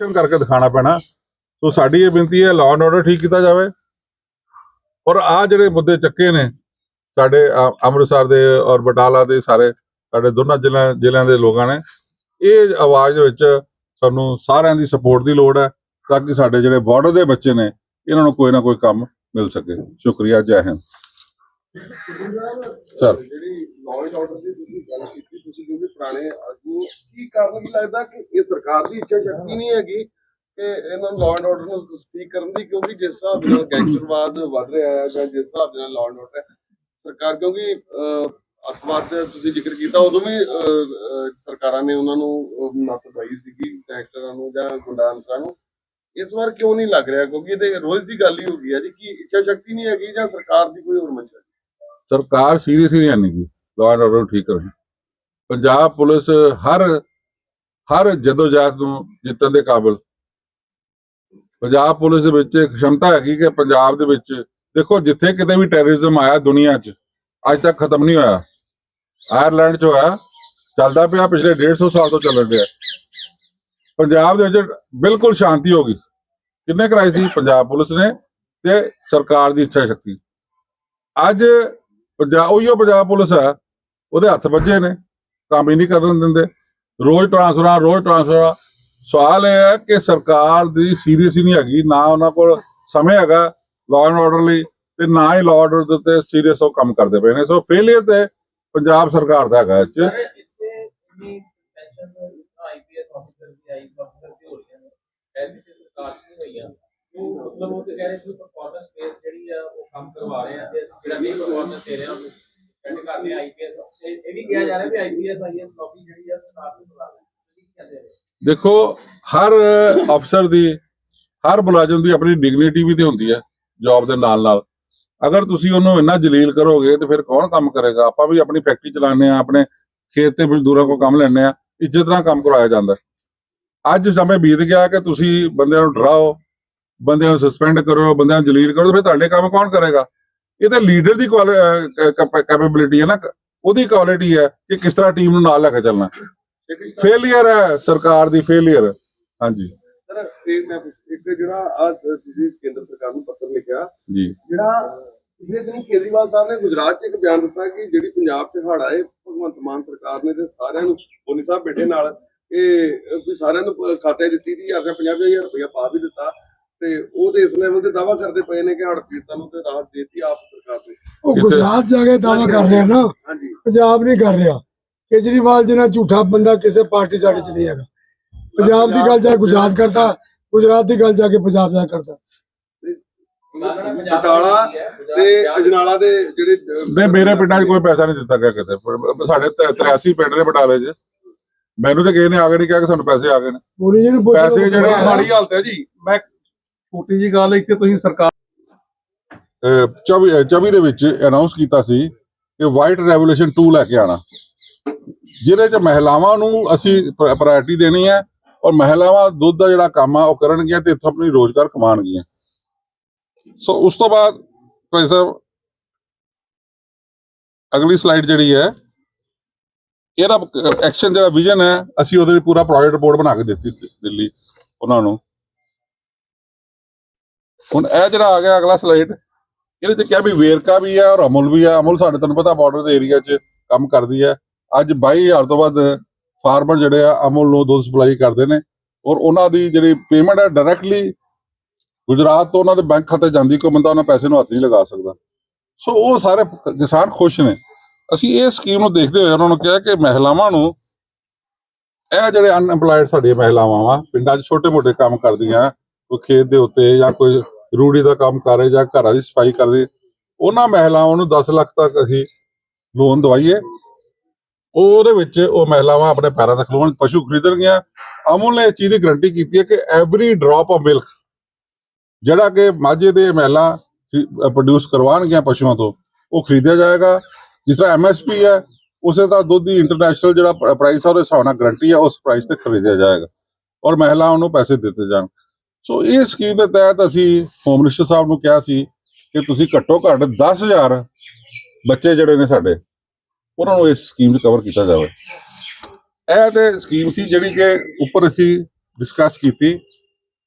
Action ਕਰਕੇ ਦਿਖਾਣਾ ਪੈਣਾ। ਸੋ ਸਾਡੀ ਇਹ ਬੇਨਤੀ ਹੈ ਲਾਅ ਐਂਡ ਆਰਡਰ ਠੀਕ ਕੀਤਾ ਜਾਵੇ। ਔਰ ਆ ਜਿਹੜੇ ਮੁੱਦੇ ਚੱਕੇ ਨੇ ਸਾਡੇ ਅੰਮ੍ਰਿਤਸਰ ਦੇ ਔਰ ਬਟਾਲਾ ਦੇ ਸਾਰੇ ਸਾਡੇ ਦੋਨਾਂ ਜ਼ਿਲ੍ਹਿਆਂ ਜ਼ਿਲ੍ਹਿਆਂ ਦੇ ਲੋਕਾਂ ਨੇ ਇਹ ਆਵਾਜ਼ ਵਿੱਚ ਸਾਨੂੰ ਸਾਰਿਆਂ ਦੀ ਸਪੋਰਟ ਦੀ ਲੋੜ ਹੈ ਤਾਂ ਕਿ ਸਾਡੇ ਜਿਹੜੇ ਬਾਰਡਰ ਦੇ ਬੱਚੇ ਨੇ ਇਹਨਾਂ ਨੂੰ ਕੋਈ ਨਾ ਕੋਈ ਕੰਮ ਮਿਲ ਸਕੇ। ਸ਼ੁਕਰੀਆ ਜੈ ਹਿੰਦ। ਸਰ ਜਿਹੜੀ ਲਾਅ ਐਂਡ ਆਰਡਰ ਦੀ ਤੁਸੀਂ ਗੱਲ ਕੀਤੀ ਤੁਸੀਂ ਜੋ ਵੀ ਪੁਰਾਣੇ ਆਗੂ ਕੀ ਕਾਰਨ? ਲੱਗਦਾ ਕਿ ਇਹ ਸਰਕਾਰ ਦੀ ਇੱਛਾ ਸ਼ਕਤੀ ਨਹੀਂ ਹੈਗੀ ਕਿ ਇਹਨਾਂ ਲਾਅ ਐਂਡ ਆਰਡਰ ਨੂੰ ਠੀਕ ਕਰਨ ਦੀ ਕਿਉਂਕਿ ਜਿਸ ਹਿਸਾਬ ਨਾਲ ਗੈਂਗਸਟਰਵਾਦ ਵੱਧ ਰਿਹਾ ਹੈ ਜਾਂ ਜਿਸ ਹਿਸਾਬ ਨਾਲ ਲਾਅ ਐਂਡ ਆਰਡਰ ਸਰਕਾਰ ਕਿਉਂਕਿ ਅਹ, ਤੁਸੀਂ ਜ਼ਿਕਰ ਕੀਤਾ ਉਦੋਂ ਵੀ ਸਰਕਾਰਾਂ ਨੇ ਉਹਨਾਂ ਨੂੰ ਨੱਥ ਪਾਈ ਸੀਗੀ ਗੈਂਗਸਟਰਾਂ ਨੂੰ ਜਾਂ ਗੁੰਡਾਂਸਰਾਂ ਨੂੰ। ਇਸ ਵਾਰ ਕਿਉਂ ਨਹੀਂ ਲੱਗ ਰਿਹਾ? ਕਿਉਂਕਿ ਇਹ ਤੇ ਰੋਜ਼ ਦੀ ਗੱਲ ਹੀ ਹੋ ਗਈ ਹੈ ਜੀ ਕਿ ਇੱਛਾ ਸ਼ਕਤੀ ਨਹੀਂ ਹੈਗੀ ਜਾਂ ਸਰਕਾਰ ਦੀ ਕੋਈ ਹੋਰ ਮੰਸ਼ਾ ਹੈ ਸਰਕਾਰ ਸੀਰੀਅਸ ਹੀ ਨਹੀਂ ਆਣੀ ਲਾਅ ਐਂਡ ਆਰਡਰ ਠੀਕ ਕਰਨ ਪੰਜਾਬ ਪੁਲਿਸ ਹਰ ਹਰ ਜਦੋਜਹਿਦ ਨੂੰ ਜਿੱਤਣ ਦੇ ਕਾਬਿਲ। ਪੰਜਾਬ ਪੁਲਿਸ ਦੇ ਵਿੱਚ ਇੱਕ ਖਮਤਾ ਹੈਗੀ ਕਿ ਪੰਜਾਬ ਦੇ ਵਿੱਚ, ਦੇਖੋ ਜਿੱਥੇ ਕਿਤੇ ਵੀ ਟੈਰਰਿਜ਼ਮ ਆਇਆ ਦੁਨੀਆ 'ਚ, ਅੱਜ ਤੱਕ ਖਤਮ ਨਹੀਂ ਹੋਇਆ। ਆਇਰਲੈਂਡ 'ਚ ਹੋਇਆ, ਚੱਲਦਾ ਪਿਆ ਪਿਛਲੇ 150 ਸਾਲ ਤੋਂ ਚੱਲ ਰਿਹਾ ਪੰਜਾਬ ਦੇ ਵਿੱਚ ਬਿਲਕੁਲ ਸ਼ਾਂਤੀ ਹੋ ਗਈ। ਕਿੰਨੇ ਕਰਾਈ ਸੀ? ਪੰਜਾਬ ਪੁਲਿਸ ਨੇ ਤੇ ਸਰਕਾਰ ਦੀ ਇੱਛਾ ਸ਼ਕਤੀ। ਅੱਜ ਪੰਜਾਬ ਉਹੀਓ ਪੰਜਾਬ ਪੁਲਿਸ ਹੈ ਉਹਦੇ ਹੱਥ ਵੱਜੇ ਨੇ। ਕੰਮ ਹੀ ਨਹੀਂ ਕਰਨ ਦਿੰਦੇ। ਰੋਜ਼ ਟ੍ਰਾਂਸਫਰਾਂ ਰੋਜ਼ ਟ੍ਰਾਂਸਫਰਾਂ ਸਵਾਲ ਇਹ ਹੈ ਕਿ ਸਰਕਾਰ ਦੀ ਸੀਰੀਅਸ ਹੀ ਨਹੀਂ ਹੈਗੀ, ਨਾ ਉਹਨਾਂ ਕੋਲ ਸਮੇਂ ਹੈਗਾ ਲਾਅ ਐਂਡ ਆਰਡਰ ਲਈ ਤੇ ਨਾ ਹੀ ਲਾਅ ਆਰਡਰ ਦੇ ਉੱਤੇ ਸੀਰੀਅਸ ਉਹ ਕੰਮ ਕਰਦੇ ਪਏ ਨੇ। ਸੋ ਫੇਲਿਅਰ ਤੇ ਪੰਜਾਬ ਸਰਕਾਰ ਦਾ ਹੈਗਾ ਇੱਥੇ ਮਤਲਬ ਉਹ ਤੇ ਕਹਿ ਸੀ ਪਰਫਾਰਮੈਂਸ ਬੇਸ ਜਿਹੜੀ ਆ, ਉਹ ਕੰਮ ਕਰਵਾ ਰਹੇ ਆ ਤੇ ਜਿਹੜਾ ਵੀ ਪਰਫਾਰਮੈਂਸ ਦੇ ਰਹੇ ਆ ਕਹਿੰਦੇ ਕਰਦੇ ਆਈਪੀਐਸ ਇਹ ਵੀ ਕਿਹਾ ਜਾ ਰਿਹਾ ਵੀ ਆਈਪੀਐਸ ਆਈਐਸ ਲੌਬੀ ਜਿਹੜੀ ਆ ਸਰਕਾਰ ਨੂੰ ਬੁਲਾ ਰਹੀ ਦੇਖੋ, ਹਰ ਅਫਸਰ ਦੀ, ਹਰ ਮੁਲਾਜ਼ਮ ਦੀ ਆਪਣੀ ਡਿਗਨਿਟੀ ਵੀ ਤੇ ਹੁੰਦੀ ਹੈ ਜੌਬ ਦੇ ਨਾਲ ਨਾਲ। ਅਗਰ ਤੁਸੀਂ ਉਹਨੂੰ ਇੰਨਾ ਜਲੀਲ ਕਰੋਗੇ ਤੇ ਫਿਰ ਕੌਣ ਕੰਮ ਕਰੇਗਾ? ਆਪਾਂ ਵੀ ਆਪਣੀ ਫੈਕਟਰੀ ਚਲਾਉਂਦੇ ਆ ਆਪਣੇ ਖੇਤ ਤੇ ਮਜ਼ਦੂਰਾਂ ਕੋਲ ਕੰਮ ਲੈਣੇ ਆ ਇੱਜ਼ਤ ਨਾਲ ਕੰਮ ਕਰਵਾਇਆ ਜਾਂਦਾ। ਅੱਜ ਸਮੇਂ ਬੀਤ ਗਿਆ ਕਿ ਤੁਸੀਂ ਬੰਦਿਆਂ ਨੂੰ ਡਰਾਓ, ਬੰਦਿਆਂ ਨੂੰ ਸਸਪੈਂਡ ਕਰੋ ਬੰਦਿਆਂ ਨੂੰ ਜਲੀਲ ਕਰੋ ਫਿਰ ਤੁਹਾਡੇ ਕੰਮ ਕੌਣ ਕਰੇਗਾ? ਇਹ ਤਾਂ ਲੀਡਰ ਦੀ ਕੈਪੇਬਿਲਿਟੀ ਹੈ ਨਾ। ਉਹਦੀ ਕੁਆਲਿਟੀ ਹੈ ਕਿ ਕਿਸ ਤਰ੍ਹਾਂ ਟੀਮ ਨੂੰ ਨਾਲ ਲੈ ਕੇ ਚੱਲਣਾ। ਫੇਲਿਅਰ ਹੈ ਸਰਕਾਰ ਦੀ ਫੇਲਿਅਰ ਹਾਂਜੀ। ਇੱਕ ਜਿਹੜਾ ਆ ਤੁਸੀਂ ਕੇਂਦਰ ਸਰਕਾਰ ਨੂੰ ਪੱਤਰ ਲਿਖਿਆ ਜੀ। ਜਿਹੜਾ ਪਿਛਲੇ ਦਿਨ ਕੇਜਰੀਵਾਲ ਸਾਹਿਬ ਨੇ ਗੁਜਰਾਤ 'ਚ ਇੱਕ ਬਿਆਨ ਦਿੱਤਾ ਕਿ ਜਿਹੜੀ ਪੰਜਾਬ 'ਚ ਹੜ੍ਹ ਆਏ ਭਗਵੰਤ ਮਾਨ ਸਰਕਾਰ ਨੇ ਤੇ ਸਾਰਿਆਂ ਨੂੰ ਬੋਨੀ ਸਾਹਿਬ ਬੈਠੇ ਨਾਲ ਇਹ ਵੀ ਸਾਰਿਆਂ ਨੂੰ ਖਾਤੇ ਦਿੱਤੀ ਦੀ ਜਾਂ 50000 ਰੁਪਇਆ ਪਾ ਵੀ ਦਿੱਤਾ। ਤੇ ਉਹ ਤੇ ਇਸ ਲੈਵਲ ਤੇ ਦਾਵਾ ਕਰਦੇ ਪਏ ਨੇ ਕਿ ਹੜ੍ਹ ਪੀੜਤਾਂ ਨੂੰ ਤੇ ਰਾਹਤ ਦੇਤੀ ਆਪ ਸਰਕਾਰ ਨੇ। ਉਹ ਗੁਜਰਾਤ ਜਾ ਕੇ ਦਾਵਾ ਕਰ ਰਿਹਾ ਨਾ ਪੰਜਾਬ ਨਹੀਂ ਕਰ ਰਿਹਾ। ਕੇਜਰੀਵਾਲ ਜਿਹਨਾਂ ਝੂਠਾ ਬੰਦਾ ਕਿਸੇ ਪਾਰਟੀ ਸਾਡੇ ਚ ਨਹੀਂ ਹੈਗਾ। ਪੰਜਾਬ ਦੀ ਗੱਲ ਜਾ ਕੇ ਗੁਜਰਾਤ ਕਰਦਾ ਗੁਜਰਾਤ ਦੀ ਗੱਲ ਜਾ ਕੇ ਪੰਜਾਬ ਜਾ ਕੇ ਕਰਦਾ। ਬਟਾਲਾ ਤੇ ਅਜਨਾਲਾ ਦੇ ਜਿਹੜੇ ਨਹੀਂ ਮੇਰੇ ਪਿੰਡਾਂ 'ਚ ਕੋਈ ਪੈਸਾ ਨਹੀਂ ਦਿੱਤਾ ਗਿਆ ਕਿਤੇ। ਸਾਡੇ ਤੇ 83 ਪਿੰਡ ਨੇ ਬਟਾਲੇ 'ਚ। ਮੈਨੂੰ ਤਾਂ ਕਿਸੇ ਨੇ ਆ ਕੇ ਨਹੀਂ ਕਿਹਾ ਕਿ ਸਾਨੂੰ ਪੈਸੇ ਆ ਗਏ ਨੇ। ਪੈਸੇ ਜਿਹੜੇ ਮਾੜੀ ਹਾਲਤ ਹੈ ਜੀ। ਮੈਂ ਛੋਟੀ ਜੀ ਗੱਲ ਇੱਥੇ ਤੁਸੀਂ ਸਰਕਾਰ ਅਹ 24 24 ਦੇ ਵਿੱਚ ਅਨਾਉਂਸ ਕੀਤਾ ਸੀ ਕਿ ਵਾਈਟ ਰੈਵੋਲੂਸ਼ਨ 2 ਲੈ ਕੇ ਆਣਾ ਜਿਹਦੇ 'ਚ ਮਹਿਲਾਵਾਂ ਨੂੰ ਅਸੀਂ ਪ੍ਰਾਇੋਰਟੀ ਦੇਣੀ ਹੈ ਔਰ ਮਹਿਲਾਵਾਂ ਦੁੱਧ ਦਾ ਜਿਹੜਾ ਕੰਮ ਆ ਉਹ ਕਰਨਗੀਆਂ ਤੇ ਇੱਥੋਂ ਆਪਣੀ ਰੋਜ਼ਗਾਰ ਕਮਾਉਣਗੀਆਂ। ਸੋ ਉਸ ਤੋਂ ਬਾਅਦ ਭਾਈ ਸਾਹਿਬ, ਅਗਲੀ ਸਲਾਈਡ ਜਿਹੜੀ ਹੈ, ਇਹਦਾ ਐਕਸ਼ਨ ਜਿਹੜਾ ਵਿਜ਼ਨ ਹੈ, ਅਸੀਂ ਉਹਦੇ ਲਈ ਪੂਰਾ ਪ੍ਰੋਜੈਕਟ ਰਿਪੋਰਟ ਬਣਾ ਕੇ ਦਿੱਤੀ ਦਿੱਲੀ ਉਹਨਾਂ ਨੂੰ। ਹੁਣ ਇਹ ਜਿਹੜਾ ਆ ਗਿਆ ਅਗਲਾ ਸਲਾਈਡ ਇਹਦੇ ਤੇ ਕਿਹਾ ਵੀ ਵੇਰਕਾ ਵੀ ਹੈ ਔਰ ਅਮੁਲ ਵੀ ਹੈ ਅਮੁਲ ਸਾਡੇ ਤੁਹਾਨੂੰ ਪਤਾ ਬਾਰਡਰ ਦੇ ਏਰੀਆ 'ਚ ਕੰਮ ਕਰਦੀ ਹੈ ਅੱਜ 22000 ਤੋਂ ਵੱਧ ਫਾਰਮਰ ਜਿਹੜੇ ਆ ਅਮੁਲ ਨੂੰ ਦੁੱਧ ਸਪਲਾਈ ਕਰਦੇ ਨੇ ਔਰ ਉਹਨਾਂ ਦੀ ਜਿਹੜੀ ਪੇਮੈਂਟ ਹੈ ਡਾਇਰੈਕਟਲੀ ਗੁਜਰਾਤ ਤੋਂ ਉਹਨਾਂ ਦੇ ਬੈਂਕ ਖਾਤੇ ਜਾਂਦੀ, ਕੋਈ ਬੰਦਾ ਉਹਨਾਂ ਪੈਸੇ ਨੂੰ ਹੱਥ ਨਹੀਂ ਲਗਾ ਸਕਦਾ। ਸੋ ਉਹ ਸਾਰੇ ਕਿਸਾਨ ਖੁਸ਼ ਨੇ। ਅਸੀਂ ਇਹ ਸਕੀਮ ਨੂੰ ਦੇਖਦੇ ਹੋਏ ਉਹਨਾਂ ਨੂੰ ਕਿਹਾ ਕਿ ਮਹਿਲਾਵਾਂ ਨੂੰ ਇਹ ਜਿਹੜੇ ਅਨਐਮਪਲਾਈਡ ਸਾਡੀਆਂ ਮਹਿਲਾਵਾਂ ਵਾ, ਪਿੰਡਾਂ 'ਚ ਛੋਟੇ-ਮੋਟੇ ਕੰਮ ਕਰਦੀਆਂ ਕੋਈ ਖੇਤ ਦੇ ਉੱਤੇ ਜਾਂ ਕੋਈ ਰੂੜੀ ਦਾ ਕੰਮ ਕਰ ਰਹੇ ਜਾਂ ਘਰਾਂ ਦੀ ਸਫ਼ਾਈ ਕਰਦੇ ਉਹਨਾਂ ਮਹਿਲਾਵਾਂ ਨੂੰ 10 ਲੱਖ ਤੱਕ ਅਸੀਂ ਲੋਨ ਦਵਾਈਏ। ਉਹਦੇ ਵਿੱਚ ਉਹ ਮਹਿਲਾਵਾਂ ਆਪਣੇ ਪੈਰਾਂ ਤੇ ਖਲੋਣ ਪਸ਼ੂ ਖਰੀਦਣਗੀਆਂ। ਅਮੁਲ ਨੇ ਇਸ ਚੀਜ਼ ਦੀ ਗਰੰਟੀ ਕੀਤੀ ਹੈ ਕਿ ਐਵਰੀ ਡ੍ਰੌਪ ਆਫ ਮਿਲਕ ਜਿਹੜਾ ਕਿ ਮਾਝੇ ਦੇ ਮਹਿਲਾ ਪ੍ਰੋਡਿਊਸ ਕਰਵਾਉਣਗੀਆਂ ਪਸ਼ੂਆਂ ਤੋਂ, ਉਹ ਖਰੀਦਿਆ ਜਾਏਗਾ। ਜਿਸ ਤਰ੍ਹਾਂ ਐਮਐਸਪੀ ਹੈ, ਉਸੇ ਤਰ੍ਹਾਂ ਦੁੱਧ ਦੀ ਇੰਟਰਨੈਸ਼ਨਲ ਜਿਹੜਾ ਪ੍ਰਾਈਸ ਹੈ ਉਹਦੇ ਹਿਸਾਬ ਨਾਲ ਗਰੰਟੀ ਹੈ ਉਸ ਪ੍ਰਾਈਸ ਤੇ ਖਰੀਦਿਆ ਜਾਏਗਾ। ਔਰ ਮਹਿਲਾਵਾਂ ਨੂੰ ਪੈਸੇ ਦਿੱਤੇ ਜਾਣ। ਸੋ ਇਹ ਸਕੀਮ ਦੇ ਤਹਿਤ ਅਸੀਂ ਹੋਮ ਮਿਨਿਸਟਰ ਸਾਹਿਬ ਨੂੰ ਕਿਹਾ ਸੀ ਕਿ ਤੁਸੀਂ ਘੱਟੋ ਘੱਟ 10000 ਬੱਚੇ ਜਿਹੜੇ ਨੇ ਸਾਡੇ, ਉਹਨਾਂ ਨੂੰ ਇਸ ਸਕੀਮ 'ਚ ਕਵਰ ਕੀਤਾ ਜਾਵੇ। ਇਹ ਤੇ ਸਕੀਮ ਸੀ ਜਿਹੜੀ ਕਿ ਉੱਪਰ ਅਸੀਂ ਡਿਸਕਸ ਕੀਤੀ।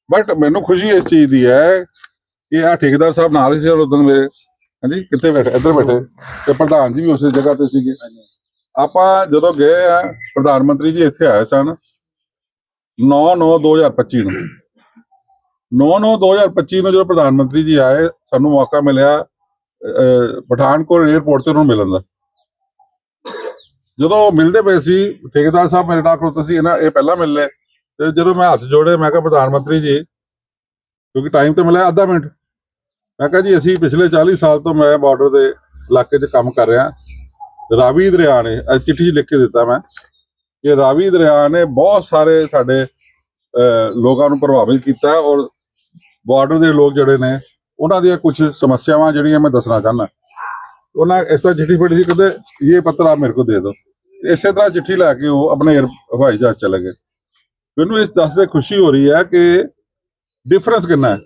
ਬਟ ਮੈਨੂੰ ਖੁਸ਼ੀ ਇਸ ਚੀਜ਼ ਦੀ ਹੈ ਕਿ ਆ ਠੇਕੇਦਾਰ ਸਾਹਿਬ ਨਾਲ ਹੀ ਸੀ ਉਦੋਂ ਮੇਰੇ, ਹਾਂਜੀ, ਕਿੱਥੇ ਬੈਠੇ, ਇੱਧਰ ਬੈਠੇ ਤੇ ਪ੍ਰਧਾਨ ਜੀ ਵੀ ਉਸੇ ਜਗ੍ਹਾ ਤੇ ਸੀਗੇ। ਆਪਾਂ ਜਦੋਂ ਗਏ ਆ, ਪ੍ਰਧਾਨ ਮੰਤਰੀ ਜੀ ਇੱਥੇ ਆਏ ਸਨ 9 9 2025 ਨੂੰ। 9 9 2025 ਨੂੰ ਜਦੋਂ ਪ੍ਰਧਾਨ ਮੰਤਰੀ ਜੀ ਆਏ ਸਾਨੂੰ ਮੌਕਾ ਮਿਲਿਆ ਪਠਾਨਕੋਟ 에ਅਰਪੋਰਟ ਤੇ ਉਹਨਾਂ ਨੂੰ ਮਿਲਣ ਦਾ। ਜਦੋਂ ਉਹ ਮਿਲਦੇ ਪਏ ਸੀ ਠੇਕੇਦਾਰ ਸਾਹਿਬ ਮੇਰੇ ਨਾਲ ਖੜੋਤੇ ਸੀ ਇਹਨਾਂ ਇਹ ਪਹਿਲਾਂ ਮਿਲ ਲਏ। ਤੇ ਜਦੋਂ ਮੈਂ ਹੱਥ ਜੋੜੇ ਮੈਂ ਕਿਹਾ ਪ੍ਰਧਾਨ ਮੰਤਰੀ ਜੀ ਕਿਉਂਕਿ ਟਾਈਮ ਤੇ ਮਿਲਿਆ ਅੱਧਾ ਮਿੰਟ। ਮੈਂ ਕਿਹਾ ਜੀ ਅਸੀਂ ਪਿਛਲੇ 40 ਸਾਲ ਤੋਂ ਮੈਂ ਬਾਰਡਰ ਦੇ ਇਲਾਕੇ 'ਚ ਕੰਮ ਕਰ ਰਿਹਾ। ਰਾਵੀ ਦਰਿਆ ਨੇ ਅੱਜ ਚਿੱਠੀ ਲਿਖ ਕੇ ਦਿੱਤਾ ਮੈਂ ਕਿ ਰਾਵੀ ਦਰਿਆ ਨੇ ਬਹੁਤ ਸਾਰੇ ਸਾਡੇ ਅਹ, ਲੋਕਾਂ ਨੂੰ ਪ੍ਰਭਾਵਿਤ ਕੀਤਾ ਔਰ ਬਾਰਡਰ ਦੇ ਲੋਕ ਜਿਹੜੇ ਨੇ, ਉਹਨਾਂ ਦੀਆਂ ਕੁਝ ਸਮੱਸਿਆਵਾਂ ਜਿਹੜੀਆਂ ਮੈਂ ਦੱਸਣਾ ਚਾਹੁੰਦਾ। ਉਹਨਾਂ ਇਸ ਤਰ੍ਹਾਂ ਚਿੱਠੀ ਫੜੀ ਸੀ, ਕਹਿੰਦੇ ਇਹ ਪੱਤਰ ਆਪ ਮੇਰੇ ਕੋ ਦੇ ਦਿਓ। ਇਸੇ ਤਰ੍ਹਾਂ ਚਿੱਠੀ ਲੈ ਕੇ ਉਹ ਆਪਣੇ ਹਵਾਈ ਜਹਾਜ਼ ਚਲੇ ਗਏ। ਮੈਨੂੰ ਇਸ ਦੱਸਦੇ ਖੁਸ਼ੀ ਹੋ ਰਹੀ ਹੈ ਕਿ ਡਿਫਰੈਂਸ ਕਿੰਨਾ ਹੈ?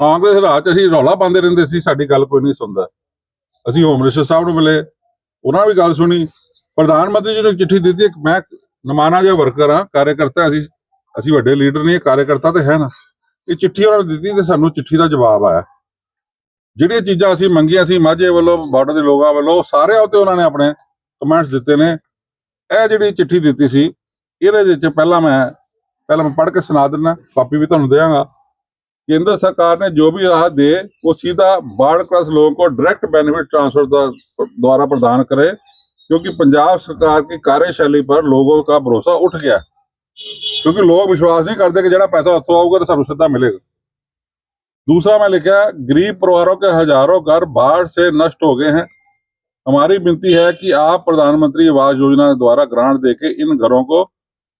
ਕਾਂਗਰਸ ਰਾਜ 'ਚ ਅਸੀਂ ਰੌਲਾ ਪਾਉਂਦੇ ਰਹਿੰਦੇ ਸੀ, ਸਾਡੀ ਗੱਲ ਕੋਈ ਨਹੀਂ ਸੁਣਦਾ। ਅਸੀਂ ਹੋਮ ਮਿਨਿਸਟਰ ਸਾਹਿਬ ਨੂੰ ਮਿਲੇ, ਉਹਨਾਂ ਵੀ ਗੱਲ ਸੁਣੀ। ਪ੍ਰਧਾਨ ਮੰਤਰੀ ਜੀ ਨੂੰ ਚਿੱਠੀ ਦਿੱਤੀ ਕਿ ਮੈਂ ਨਮਾਨਾ ਜਿਹਾ ਵਰਕਰ ਹਾਂ, ਕਾਰਜਕਰਤਾ ਅਸੀਂ ਅਸੀਂ ਵੱਡੇ ਲੀਡਰ ਨਹੀਂ ਕਾਰਜਕਰਤਾ ਤੇ ਹੈ ਨਾ। ਇਹ ਚਿੱਠੀ ਉਹਨਾਂ ਨੇ ਦਿੱਤੀ ਤੇ ਸਾਨੂੰ ਚਿੱਠੀ ਦਾ ਜਵਾਬ ਆਇਆ ਜਿਹੜੀਆਂ ਚੀਜ਼ਾਂ ਅਸੀਂ ਮੰਗੀਆਂ ਸੀ ਮਾਝੇ ਵੱਲੋਂ ਬਾਰਡਰ ਦੇ ਲੋਕਾਂ ਵੱਲੋਂ ਸਾਰਿਆਂ ਉੱਤੇ ਉਹਨਾਂ ਨੇ ਆਪਣੇ ਕਮੈਂਟਸ ਦਿੱਤੇ ਨੇ ਇਹ ਜਿਹੜੀ ਚਿੱਠੀ ਦਿੱਤੀ ਸੀ ਇਹਦੇ ਵਿੱਚ ਪਹਿਲਾਂ ਮੈਂ ਪਹਿਲਾਂ ਮੈਂ पढ़ के सुना देना कॉपी भी ਤੁਹਾਨੂੰ देंगे केंद्र सरकार ने जो भी राहत दे वो सीधा बाढ़ ग्रस्त लोगों को डायरेक्ट बेनिफिट ट्रांसफर द्वा- द्वारा प्रदान करे क्योंकि पंजाब सरकार की कार्यशैली पर लोगों का भरोसा उठ गया क्योंकि लोग विश्वास नहीं करते कि जरा पैसा हथों आऊगा तो सानू सीधा मिलेगा दूसरा मैं लिखा गरीब परिवारों के हजारों घर बाढ़ से नष्ट हो गए हैं हमारी विनती है कि आप प्रधानमंत्री आवास योजना द्वारा ग्रांट देके इन घरों को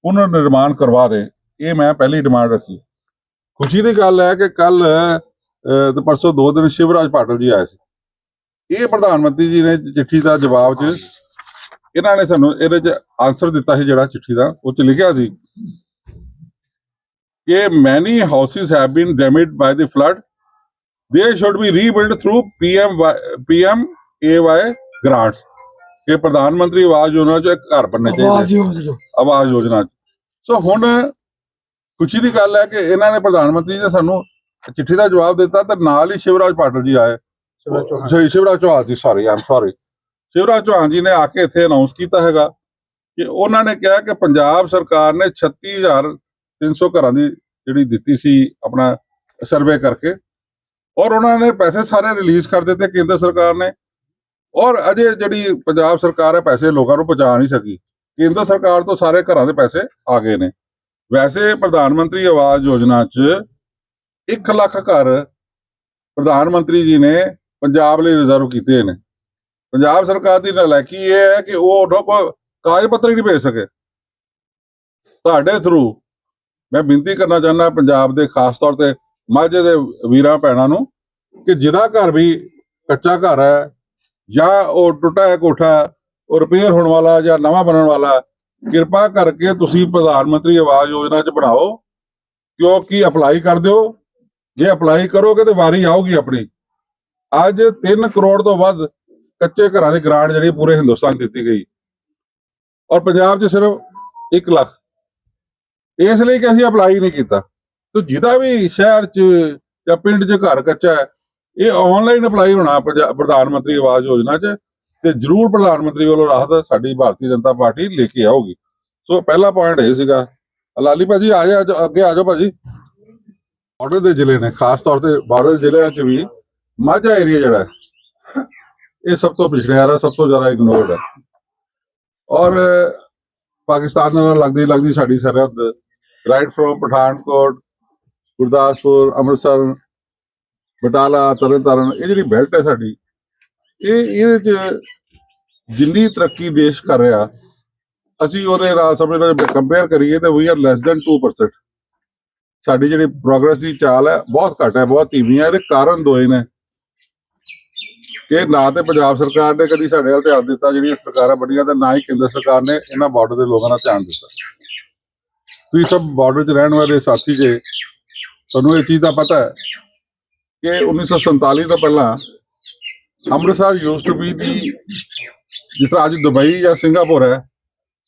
पुनर्निर्माण करवा दें ਇਹ ਮੈਂ ਪਹਿਲੀ ਡਿਮਾਂਡ ਰੱਖੀ ਖੁਸ਼ੀ ਦੀ ਗੱਲ ਹੈ ਕਿ ਕੱਲ ਤੇ ਪਰਸੋਂ ਦੋ ਦਿਨ ਸ਼ਿਵਰਾਜ ਪਾਟਲ ਜੀ ਆਏ ਸੀ ਇਹ ਪ੍ਰਧਾਨ ਮੰਤਰੀ ਜੀ ਨੇ ਚਿੱਠੀ ਦਾ ਜਵਾਬ ਚ ਇਹਨਾਂ ਨੇ ਸਾਨੂੰ ਇਹਦੇ ਚ ਆਨਸਰ ਦਿੱਤਾ ਸੀ ਜਿਹੜਾ ਚਿੱਠੀ ਦਾ ਉਹ ਚ ਲਿਖਿਆ ਸੀ ਕਿ many houses have been damaged by the flood they should be rebuild through PM PM AY grants ਕਿ ਪ੍ਰਧਾਨ ਮੰਤਰੀ ਆਵਾਸ ਯੋਜਨਾ ਚ ਇੱਕ ਘਰ ਬਣਨੇ ਚਾਹੀਦੇ ਆਵਾਜ਼ ਯੋਜਨਾ। ਆਵਾਸ ਯੋਜਨਾ 'ਚ। ਸੋ ਹੁਣ ਖੁਸ਼ੀ ਦੀ ਗੱਲ ਹੈ ਕਿ ਇਹਨਾਂ ਨੇ ਪ੍ਰਧਾਨ ਮੰਤਰੀ ਨੇ ਸਾਨੂੰ ਚਿੱਠੀ ਦਾ ਜਵਾਬ ਦਿੱਤਾ ਤੇ ਨਾਲ ਹੀ ਸ਼ਿਵਰਾਜ ਪਾਟਲ ਜੀ ਆਏ। ਸ਼ਿਵਰਾਜ ਚੌਹਾਨ। ਜੀ ਸੌਰੀ ਆਮ ਸੌਰੀ ਸ਼ਿਵਰਾਜ ਚੌਹਾਨ ਜੀ ਨੇ ਆ ਕੇ ਇੱਥੇ ਅਨਾਉਂਸ ਕੀਤਾ ਹੈਗਾ ਕਿ ਉਹਨਾਂ ਨੇ ਕਿਹਾ ਕਿ ਪੰਜਾਬ ਸਰਕਾਰ ਨੇ 36300 ਘਰਾਂ ਦੀ ਜਿਹੜੀ ਦਿੱਤੀ ਸੀ ਆਪਣਾ ਸਰਵੇ ਕਰਕੇ ਔਰ ਉਹਨਾਂ ਨੇ ਪੈਸੇ ਸਾਰੇ ਰਿਲੀਜ਼ ਕਰ ਦਿੱਤੇ ਕੇਂਦਰ ਸਰਕਾਰ ਨੇ ਔਰ ਅਜੇ ਜਿਹੜੀ ਪੰਜਾਬ ਸਰਕਾਰ ਹੈ ਪੈਸੇ ਲੋਕਾਂ ਨੂੰ ਪਹੁੰਚਾ ਨਹੀਂ ਸਕੀ। ਕੇਂਦਰ ਸਰਕਾਰ ਤੋਂ ਸਾਰੇ ਘਰਾਂ ਦੇ ਪੈਸੇ ਆ ਗਏ ਨੇ। ਵੈਸੇ ਪ੍ਰਧਾਨ ਮੰਤਰੀ ਆਵਾਸ ਯੋਜਨਾ 'ਚ 1 ਲੱਖ ਘਰ ਪ੍ਰਧਾਨ ਮੰਤਰੀ ਜੀ ਨੇ ਪੰਜਾਬ ਲਈ ਰਿਜ਼ਰਵ ਕੀਤੇ ਨੇ। ਪੰਜਾਬ ਸਰਕਾਰ ਦੀ ਨਲਾਇਕੀ ਇਹ ਹੈ ਕਿ ਉਹ ਉਹਨਾਂ ਕੋਲ ਕਾਗਜ਼ ਪੱਤਰ ਹੀ ਨਹੀਂ ਭੇਜ ਸਕੇ। ਤੁਹਾਡੇ ਥਰੂ ਮੈਂ ਬੇਨਤੀ ਕਰਨਾ ਚਾਹੁੰਦਾ ਪੰਜਾਬ ਦੇ ਖਾਸ ਤੌਰ ਤੇ ਮਾਝੇ ਦੇ ਵੀਰਾਂ ਭੈਣਾਂ ਨੂੰ ਕਿ ਜਿਹਦਾ ਘਰ ਵੀ ਕੱਚਾ ਘਰ ਹੈ ਜਾਂ ਉਹ ਟੁੱਟਾ ਹੈ, ਕੋਠਾ ਉਹ ਰਿਪੇਅਰ ਹੋਣ ਵਾਲਾ ਜਾਂ ਨਵਾਂ ਬਣਨ ਵਾਲਾ, ਕਿਰਪਾ ਕਰਕੇ ਤੁਸੀਂ ਪ੍ਰਧਾਨ ਮੰਤਰੀ ਆਵਾਸ ਯੋਜਨਾ 'ਚ ਬਣਾਓ, ਕਿਉਂਕਿ ਅਪਲਾਈ ਕਰ ਦਿਓ। ਜੇ ਅਪਲਾਈ ਕਰੋਗੇ ਤੇ ਵਾਰੀ ਆਊਗੀ ਆਪਣੀ। ਅੱਜ 3 ਕਰੋੜ ਤੋਂ ਵੱਧ ਕੱਚੇ ਘਰਾਂ ਦੀ ਗ੍ਰਾਂਟ ਜਿਹੜੀ ਪੂਰੇ ਹਿੰਦੁਸਤਾਨ ਦਿੱਤੀ ਗਈ। ਔਰ ਪੰਜਾਬ 'ਚ ਸਿਰਫ 1 ਲੱਖ। ਇਸ ਲਈ ਕਿ ਅਸੀਂ ਅਪਲਾਈ ਨਹੀਂ ਕੀਤਾ। ਤੇ ਜਿਹਦਾ ਵੀ ਸ਼ਹਿਰ 'ਚ ਜਾਂ ਪਿੰਡ 'ਚ ਘਰ ਕੱਚਾ ਹੈ, ਇਹ ਆਨਲਾਈਨ ਅਪਲਾਈ ਹੋਣਾ ਪ੍ਰਧਾਨ ਮੰਤਰੀ ਆਵਾਸ ਯੋਜਨਾ 'ਚ ਤੇ ਜਰੂਰ ਪ੍ਰਧਾਨ ਮੰਤਰੀ ਵੱਲੋਂ ਰਾਹਤ ਸਾਡੀ ਭਾਰਤੀ ਜਨਤਾ ਪਾਰਟੀ ਲੈ ਕੇ ਆਊਗੀ। ਸੋ ਪਹਿਲਾ ਪੁਆਇੰਟ ਇਹ ਸੀਗਾ। ਲਾਲੀ ਭਾਜੀ, ਆ ਜਾ ਅੱਗੇ ਆ ਜਾਓ ਭਾਜੀ। ਬਾਰਡਰ ਦੇ ਜ਼ਿਲ੍ਹੇ ਨੇ, ਖਾਸ ਤੌਰ ਤੇ ਬਾਰਡਰ ਦੇ ਜ਼ਿਲ੍ਹਿਆਂ 'ਚ ਵੀ ਮਾਝਾ ਏਰੀਆ ਜਿਹੜਾ ਹੈ। ਇਹ ਸਭ ਤੋਂ ਪਿਛੜਿਆ ਸਭ ਤੋਂ ਜ਼ਿਆਦਾ ਇਗਨੋਰਡ ਹੈ ਔਰ ਪਾਕਿਸਤਾਨ ਨਾਲ ਲੱਗਦੀ ਲੱਗਦੀ ਸਾਡੀ ਸਰਹੱਦ ਰਾਈਟ ਫਰੋਮ ਪਠਾਨਕੋਟ, ਗੁਰਦਾਸਪੁਰ, ਅੰਮ੍ਰਿਤਸਰ, ਬਟਾਲਾ, ਤਰਨਤਾਰਨ, ਇਹ ਜਿਹੜੀ ਬੈਲਟ ਹੈ ਸਾਡੀ, ਇਹ ਇਹਦੇ ਚ ਜਿੰਨੀ ਤਰੱਕੀ ਦੇਸ਼ ਕਰ ਰਿਹਾ, ਅਸੀਂ ਉਹਦੇ ਨਾਲ ਸਮੇਂ ਨਾਲ ਕੰਪੇਅਰ ਕਰੀਏ ਤਾਂ ਵੀ ਆਰ ਲੈਸ ਦੈਨ 2% ਸਾਡੀ ਜਿਹੜੀ ਪ੍ਰੋਗਰੈਸ ਦੀ ਚਾਲ ਹੈ, ਬਹੁਤ ਘੱਟ ਹੈ, ਬਹੁਤ ਧੀਮੀ ਹੈ, ਇਹਦੇ ਕਾਰਨ ਦੋਏ ਨੇ। ਕਿ ਨਾ ਤੇ ਪੰਜਾਬ ਸਰਕਾਰ ਨੇ ਕਦੀ ਸਾਡੇ ਵੱਲ ਧਿਆਨ ਦਿੱਤਾ, ਜਿਹੜੀਆਂ ਸਰਕਾਰਾਂ ਬਣੀਆਂ, ਤੇ ਨਾ ਹੀ ਕੇਂਦਰ ਸਰਕਾਰ ਨੇ ਇਹਨਾਂ ਬਾਰਡਰ ਦੇ ਲੋਕਾਂ ਦਾ ਧਿਆਨ ਦਿੱਤਾ। ਤੁਸੀਂ ਸਭ ਬਾਰਡਰ 'ਚ ਰਹਿਣ ਵਾਲੇ ਸਾਥੀ ਜੇ, ਤੁਹਾਨੂੰ ਇਹ ਚੀਜ਼ ਦਾ ਪਤਾ ਹੈ ਕਿ 1947 ਤੋਂ ਪਹਿਲਾਂ Amritsar used to be the, ਜਿਸ ਤਰ੍ਹਾਂ ਅੱਜ ਦੁਬਈ ਜਾਂ ਸਿੰਗਾਪੁਰ ਹੈ,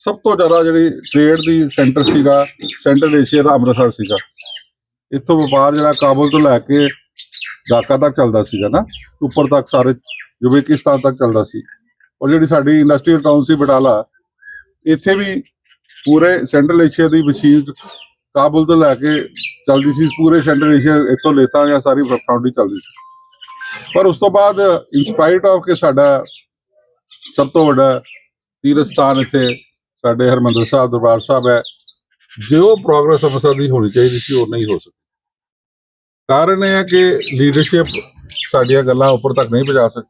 ਸਭ ਤੋਂ ਜ਼ਿਆਦਾ ਜਿਹੜੀ ਟ੍ਰੇਡ ਦੀ ਸੈਂਟਰ ਸੀਗਾ ਸੈਂਟਰਲ ਏਸ਼ੀਆ ਦਾ ਅੰਮ੍ਰਿਤਸਰ ਸੀਗਾ। ਇੱਥੋਂ ਵਪਾਰ ਜਿਹੜਾ ਕਾਬੁਲ ਤੋਂ ਲੈ ਕੇ ਡਾਕਾ ਤੱਕ ਚੱਲਦਾ ਸੀਗਾ ਨਾ, ਉੱਪਰ ਤੱਕ ਸਾਰੇ ਯੂਬੇਕਿਸਤਾਨ ਤੱਕ ਚੱਲਦਾ ਸੀ। ਔਰ ਜਿਹੜੀ ਸਾਡੀ ਇੰਡਸਟਰੀਅਲ ਟਾਊਨ ਸੀ ਬਟਾਲਾ, ਇੱਥੇ ਵੀ ਪੂਰੇ ਸੈਂਟਰਲ ਏਸ਼ੀਆ ਦੀ ਮਸ਼ੀਨ ਕਾਬੁਲ ਤੋਂ ਲੈ ਕੇ ਚੱਲਦੀ ਸੀ, ਪੂਰੇ ਸੈਂਟਰਲ ਏਸ਼ੀਆ ਇੱਥੋਂ ਲੇਤਾ ਜਾਂ ਸਾਰੀ ਫਾਊਂਡਰੀ ਚੱਲਦੀ ਸੀ। ਪਰ ਉਸ ਤੋਂ ਬਾਅਦ ਇਨਸਪਾਈਟ ਆਫ ਕਿ ਸਾਡਾ ਸਭ ਤੋਂ ਵੱਡਾ ਤੀਰਥ ਸਥਾਨ ਇੱਥੇ ਸਾਡੇ ਹਰਮੰਦਰ ਸਾਹਿਬ, ਦਰਬਾਰ ਸਾਹਿਬ ਹੈ, ਜੋ ਪ੍ਰੋਗਰੈਸ ਅੰਮ੍ਰਿਤਸਰ ਦੀ ਹੋਣੀ ਚਾਹੀਦੀ ਸੀ, ਉਹ ਨਹੀਂ ਹੋ ਸਕੀ। ਕਾਰਨ ਇਹ ਹੈ ਕਿ ਲੀਡਰਸ਼ਿਪ ਸਾਡੀਆਂ ਗੱਲਾਂ ਉੱਪਰ ਤੱਕ ਨਹੀਂ ਪਹੁੰਚਾ ਸਕ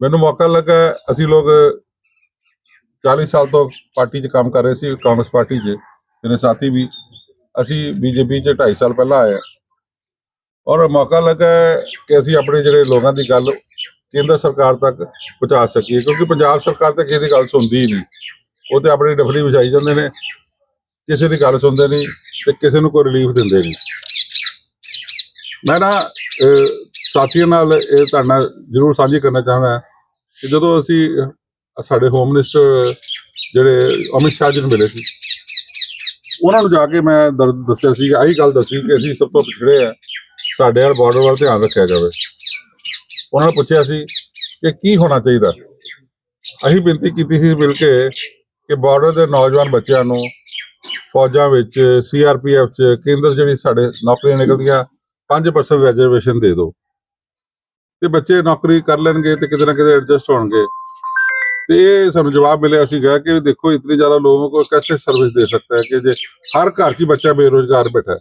ਮੈਨੂੰ ਮੌਕਾ ਲੱਗਾ, ਅਸੀਂ ਲੋਕ 40 ਸਾਲ ਤੋਂ ਪਾਰਟੀ 'ਚ ਕੰਮ ਕਰ ਰਹੇ ਸੀ, ਕਾਂਗਰਸ ਪਾਰਟੀ 'ਚ, ਮੇਰੇ ਸਾਥੀ ਵੀ। ਅਸੀਂ ਬੀਜੇਪੀ 'ਚ 2.5 ਸਾਲ ਪਹਿਲਾਂ ਆਏ ਹਾਂ। ਔਰ ਮੌਕਾ ਲੱਗਾ ਹੈ ਕਿ ਅਸੀਂ ਆਪਣੇ ਜਿਹੜੇ ਲੋਕਾਂ ਦੀ ਗੱਲ ਕੇਂਦਰ ਸਰਕਾਰ ਤੱਕ ਪਹੁੰਚਾ ਸਕੀਏ, ਕਿਉਂਕਿ ਪੰਜਾਬ ਸਰਕਾਰ ਤੇ ਕਿਸੇ ਦੀ ਗੱਲ ਸੁਣਦੀ ਹੀ ਨਹੀਂ। ਉਹ ਤੇ ਆਪਣੀ ਡਫਲੀ ਵਿਛਾਈ ਜਾਂਦੇ ਨੇ, ਕਿਸੇ ਦੀ ਗੱਲ ਸੁਣਦੇ ਨਹੀਂ ਤੇ ਕਿਸੇ ਨੂੰ ਕੋਈ ਰਿਲੀਫ ਦਿੰਦੇ ਨਹੀਂ। ਮੈਂ ਨਾ ਸਾਥੀਆਂ ਨਾਲ ਇਹ ਤੁਹਾਡਾ ਜ਼ਰੂਰ ਸਾਂਝੀ ਕਰਨਾ ਚਾਹੁੰਦਾ ਕਿ ਜਦੋਂ ਅਸੀਂ ਸਾਡੇ ਹੋਮ ਮਿਨਿਸਟਰ ਜਿਹੜੇ ਅਮਿਤ ਸ਼ਾਹ ਜੀ ਨੂੰ ਮਿਲੇ ਸੀ, ਉਹਨਾਂ ਨੂੰ ਜਾ ਕੇ ਮੈਂ ਦਰ- ਦੱਸਿਆ ਸੀ ਆਹੀ ਗੱਲ ਦੱਸੀ ਕਿ ਅਸੀਂ ਸਭ ਤੋਂ ਪਿਛੜੇ ਆ ਸਾਡੇ ਯਾਰ ਬਾਰਡਰ ਵੱਲ ਧਿਆਨ ਰੱਖਿਆ ਜਾਵੇ। ਉਹਨਾਂ ਨੇ ਪੁੱਛਿਆ ਸੀ ਕਿ ਕੀ ਹੋਣਾ ਚਾਹੀਦਾ? ਅਸੀਂ ਬੇਨਤੀ ਕੀਤੀ ਸੀ ਮਿਲ ਕੇ ਕਿ ਬਾਰਡਰ ਦੇ ਨੌਜਵਾਨ ਬੱਚਿਆਂ ਨੂੰ ਫੌਜਾਂ ਵਿੱਚ ਸੀਆਰਪੀਐਫ ਚ, ਕੇਂਦਰ ਜਿਹੜੀ ਸਾਡੇ ਨੌਕਰੀਆਂ ਨਿਕਲਦੀਆਂ 5% ਰੈਜਰਵੇਸ਼ਨ ਦੇ ਦਿਓ। ਤੇ ਬੱਚੇ ਨੌਕਰੀ ਕਰ ਲੈਣਗੇ ਤੇ ਕਿਤੇ ਨਾ ਕਿਤੇ ਐਡਜਸਟ ਹੋਣਗੇ। ਤੇ ਇਹ ਸਾਨੂੰ ਜਵਾਬ ਮਿਲਿਆ ਅਸੀਂ ਗਿਆ ਕਿ ਦੇਖੋ ਇਤਨੀ ਜ਼ਿਆਦਾ ਲੋਕਾਂ ਕੋ ਕੈਸੇ ਸਰਵਿਸ ਦੇ ਸਕਦਾ ਹੈ ਕਿ ਜੇ ਹਰ ਘਰ 'ਚ ਬੱਚਾ ਬੇਰੋਜ਼ਗਾਰ ਬੈਠਾ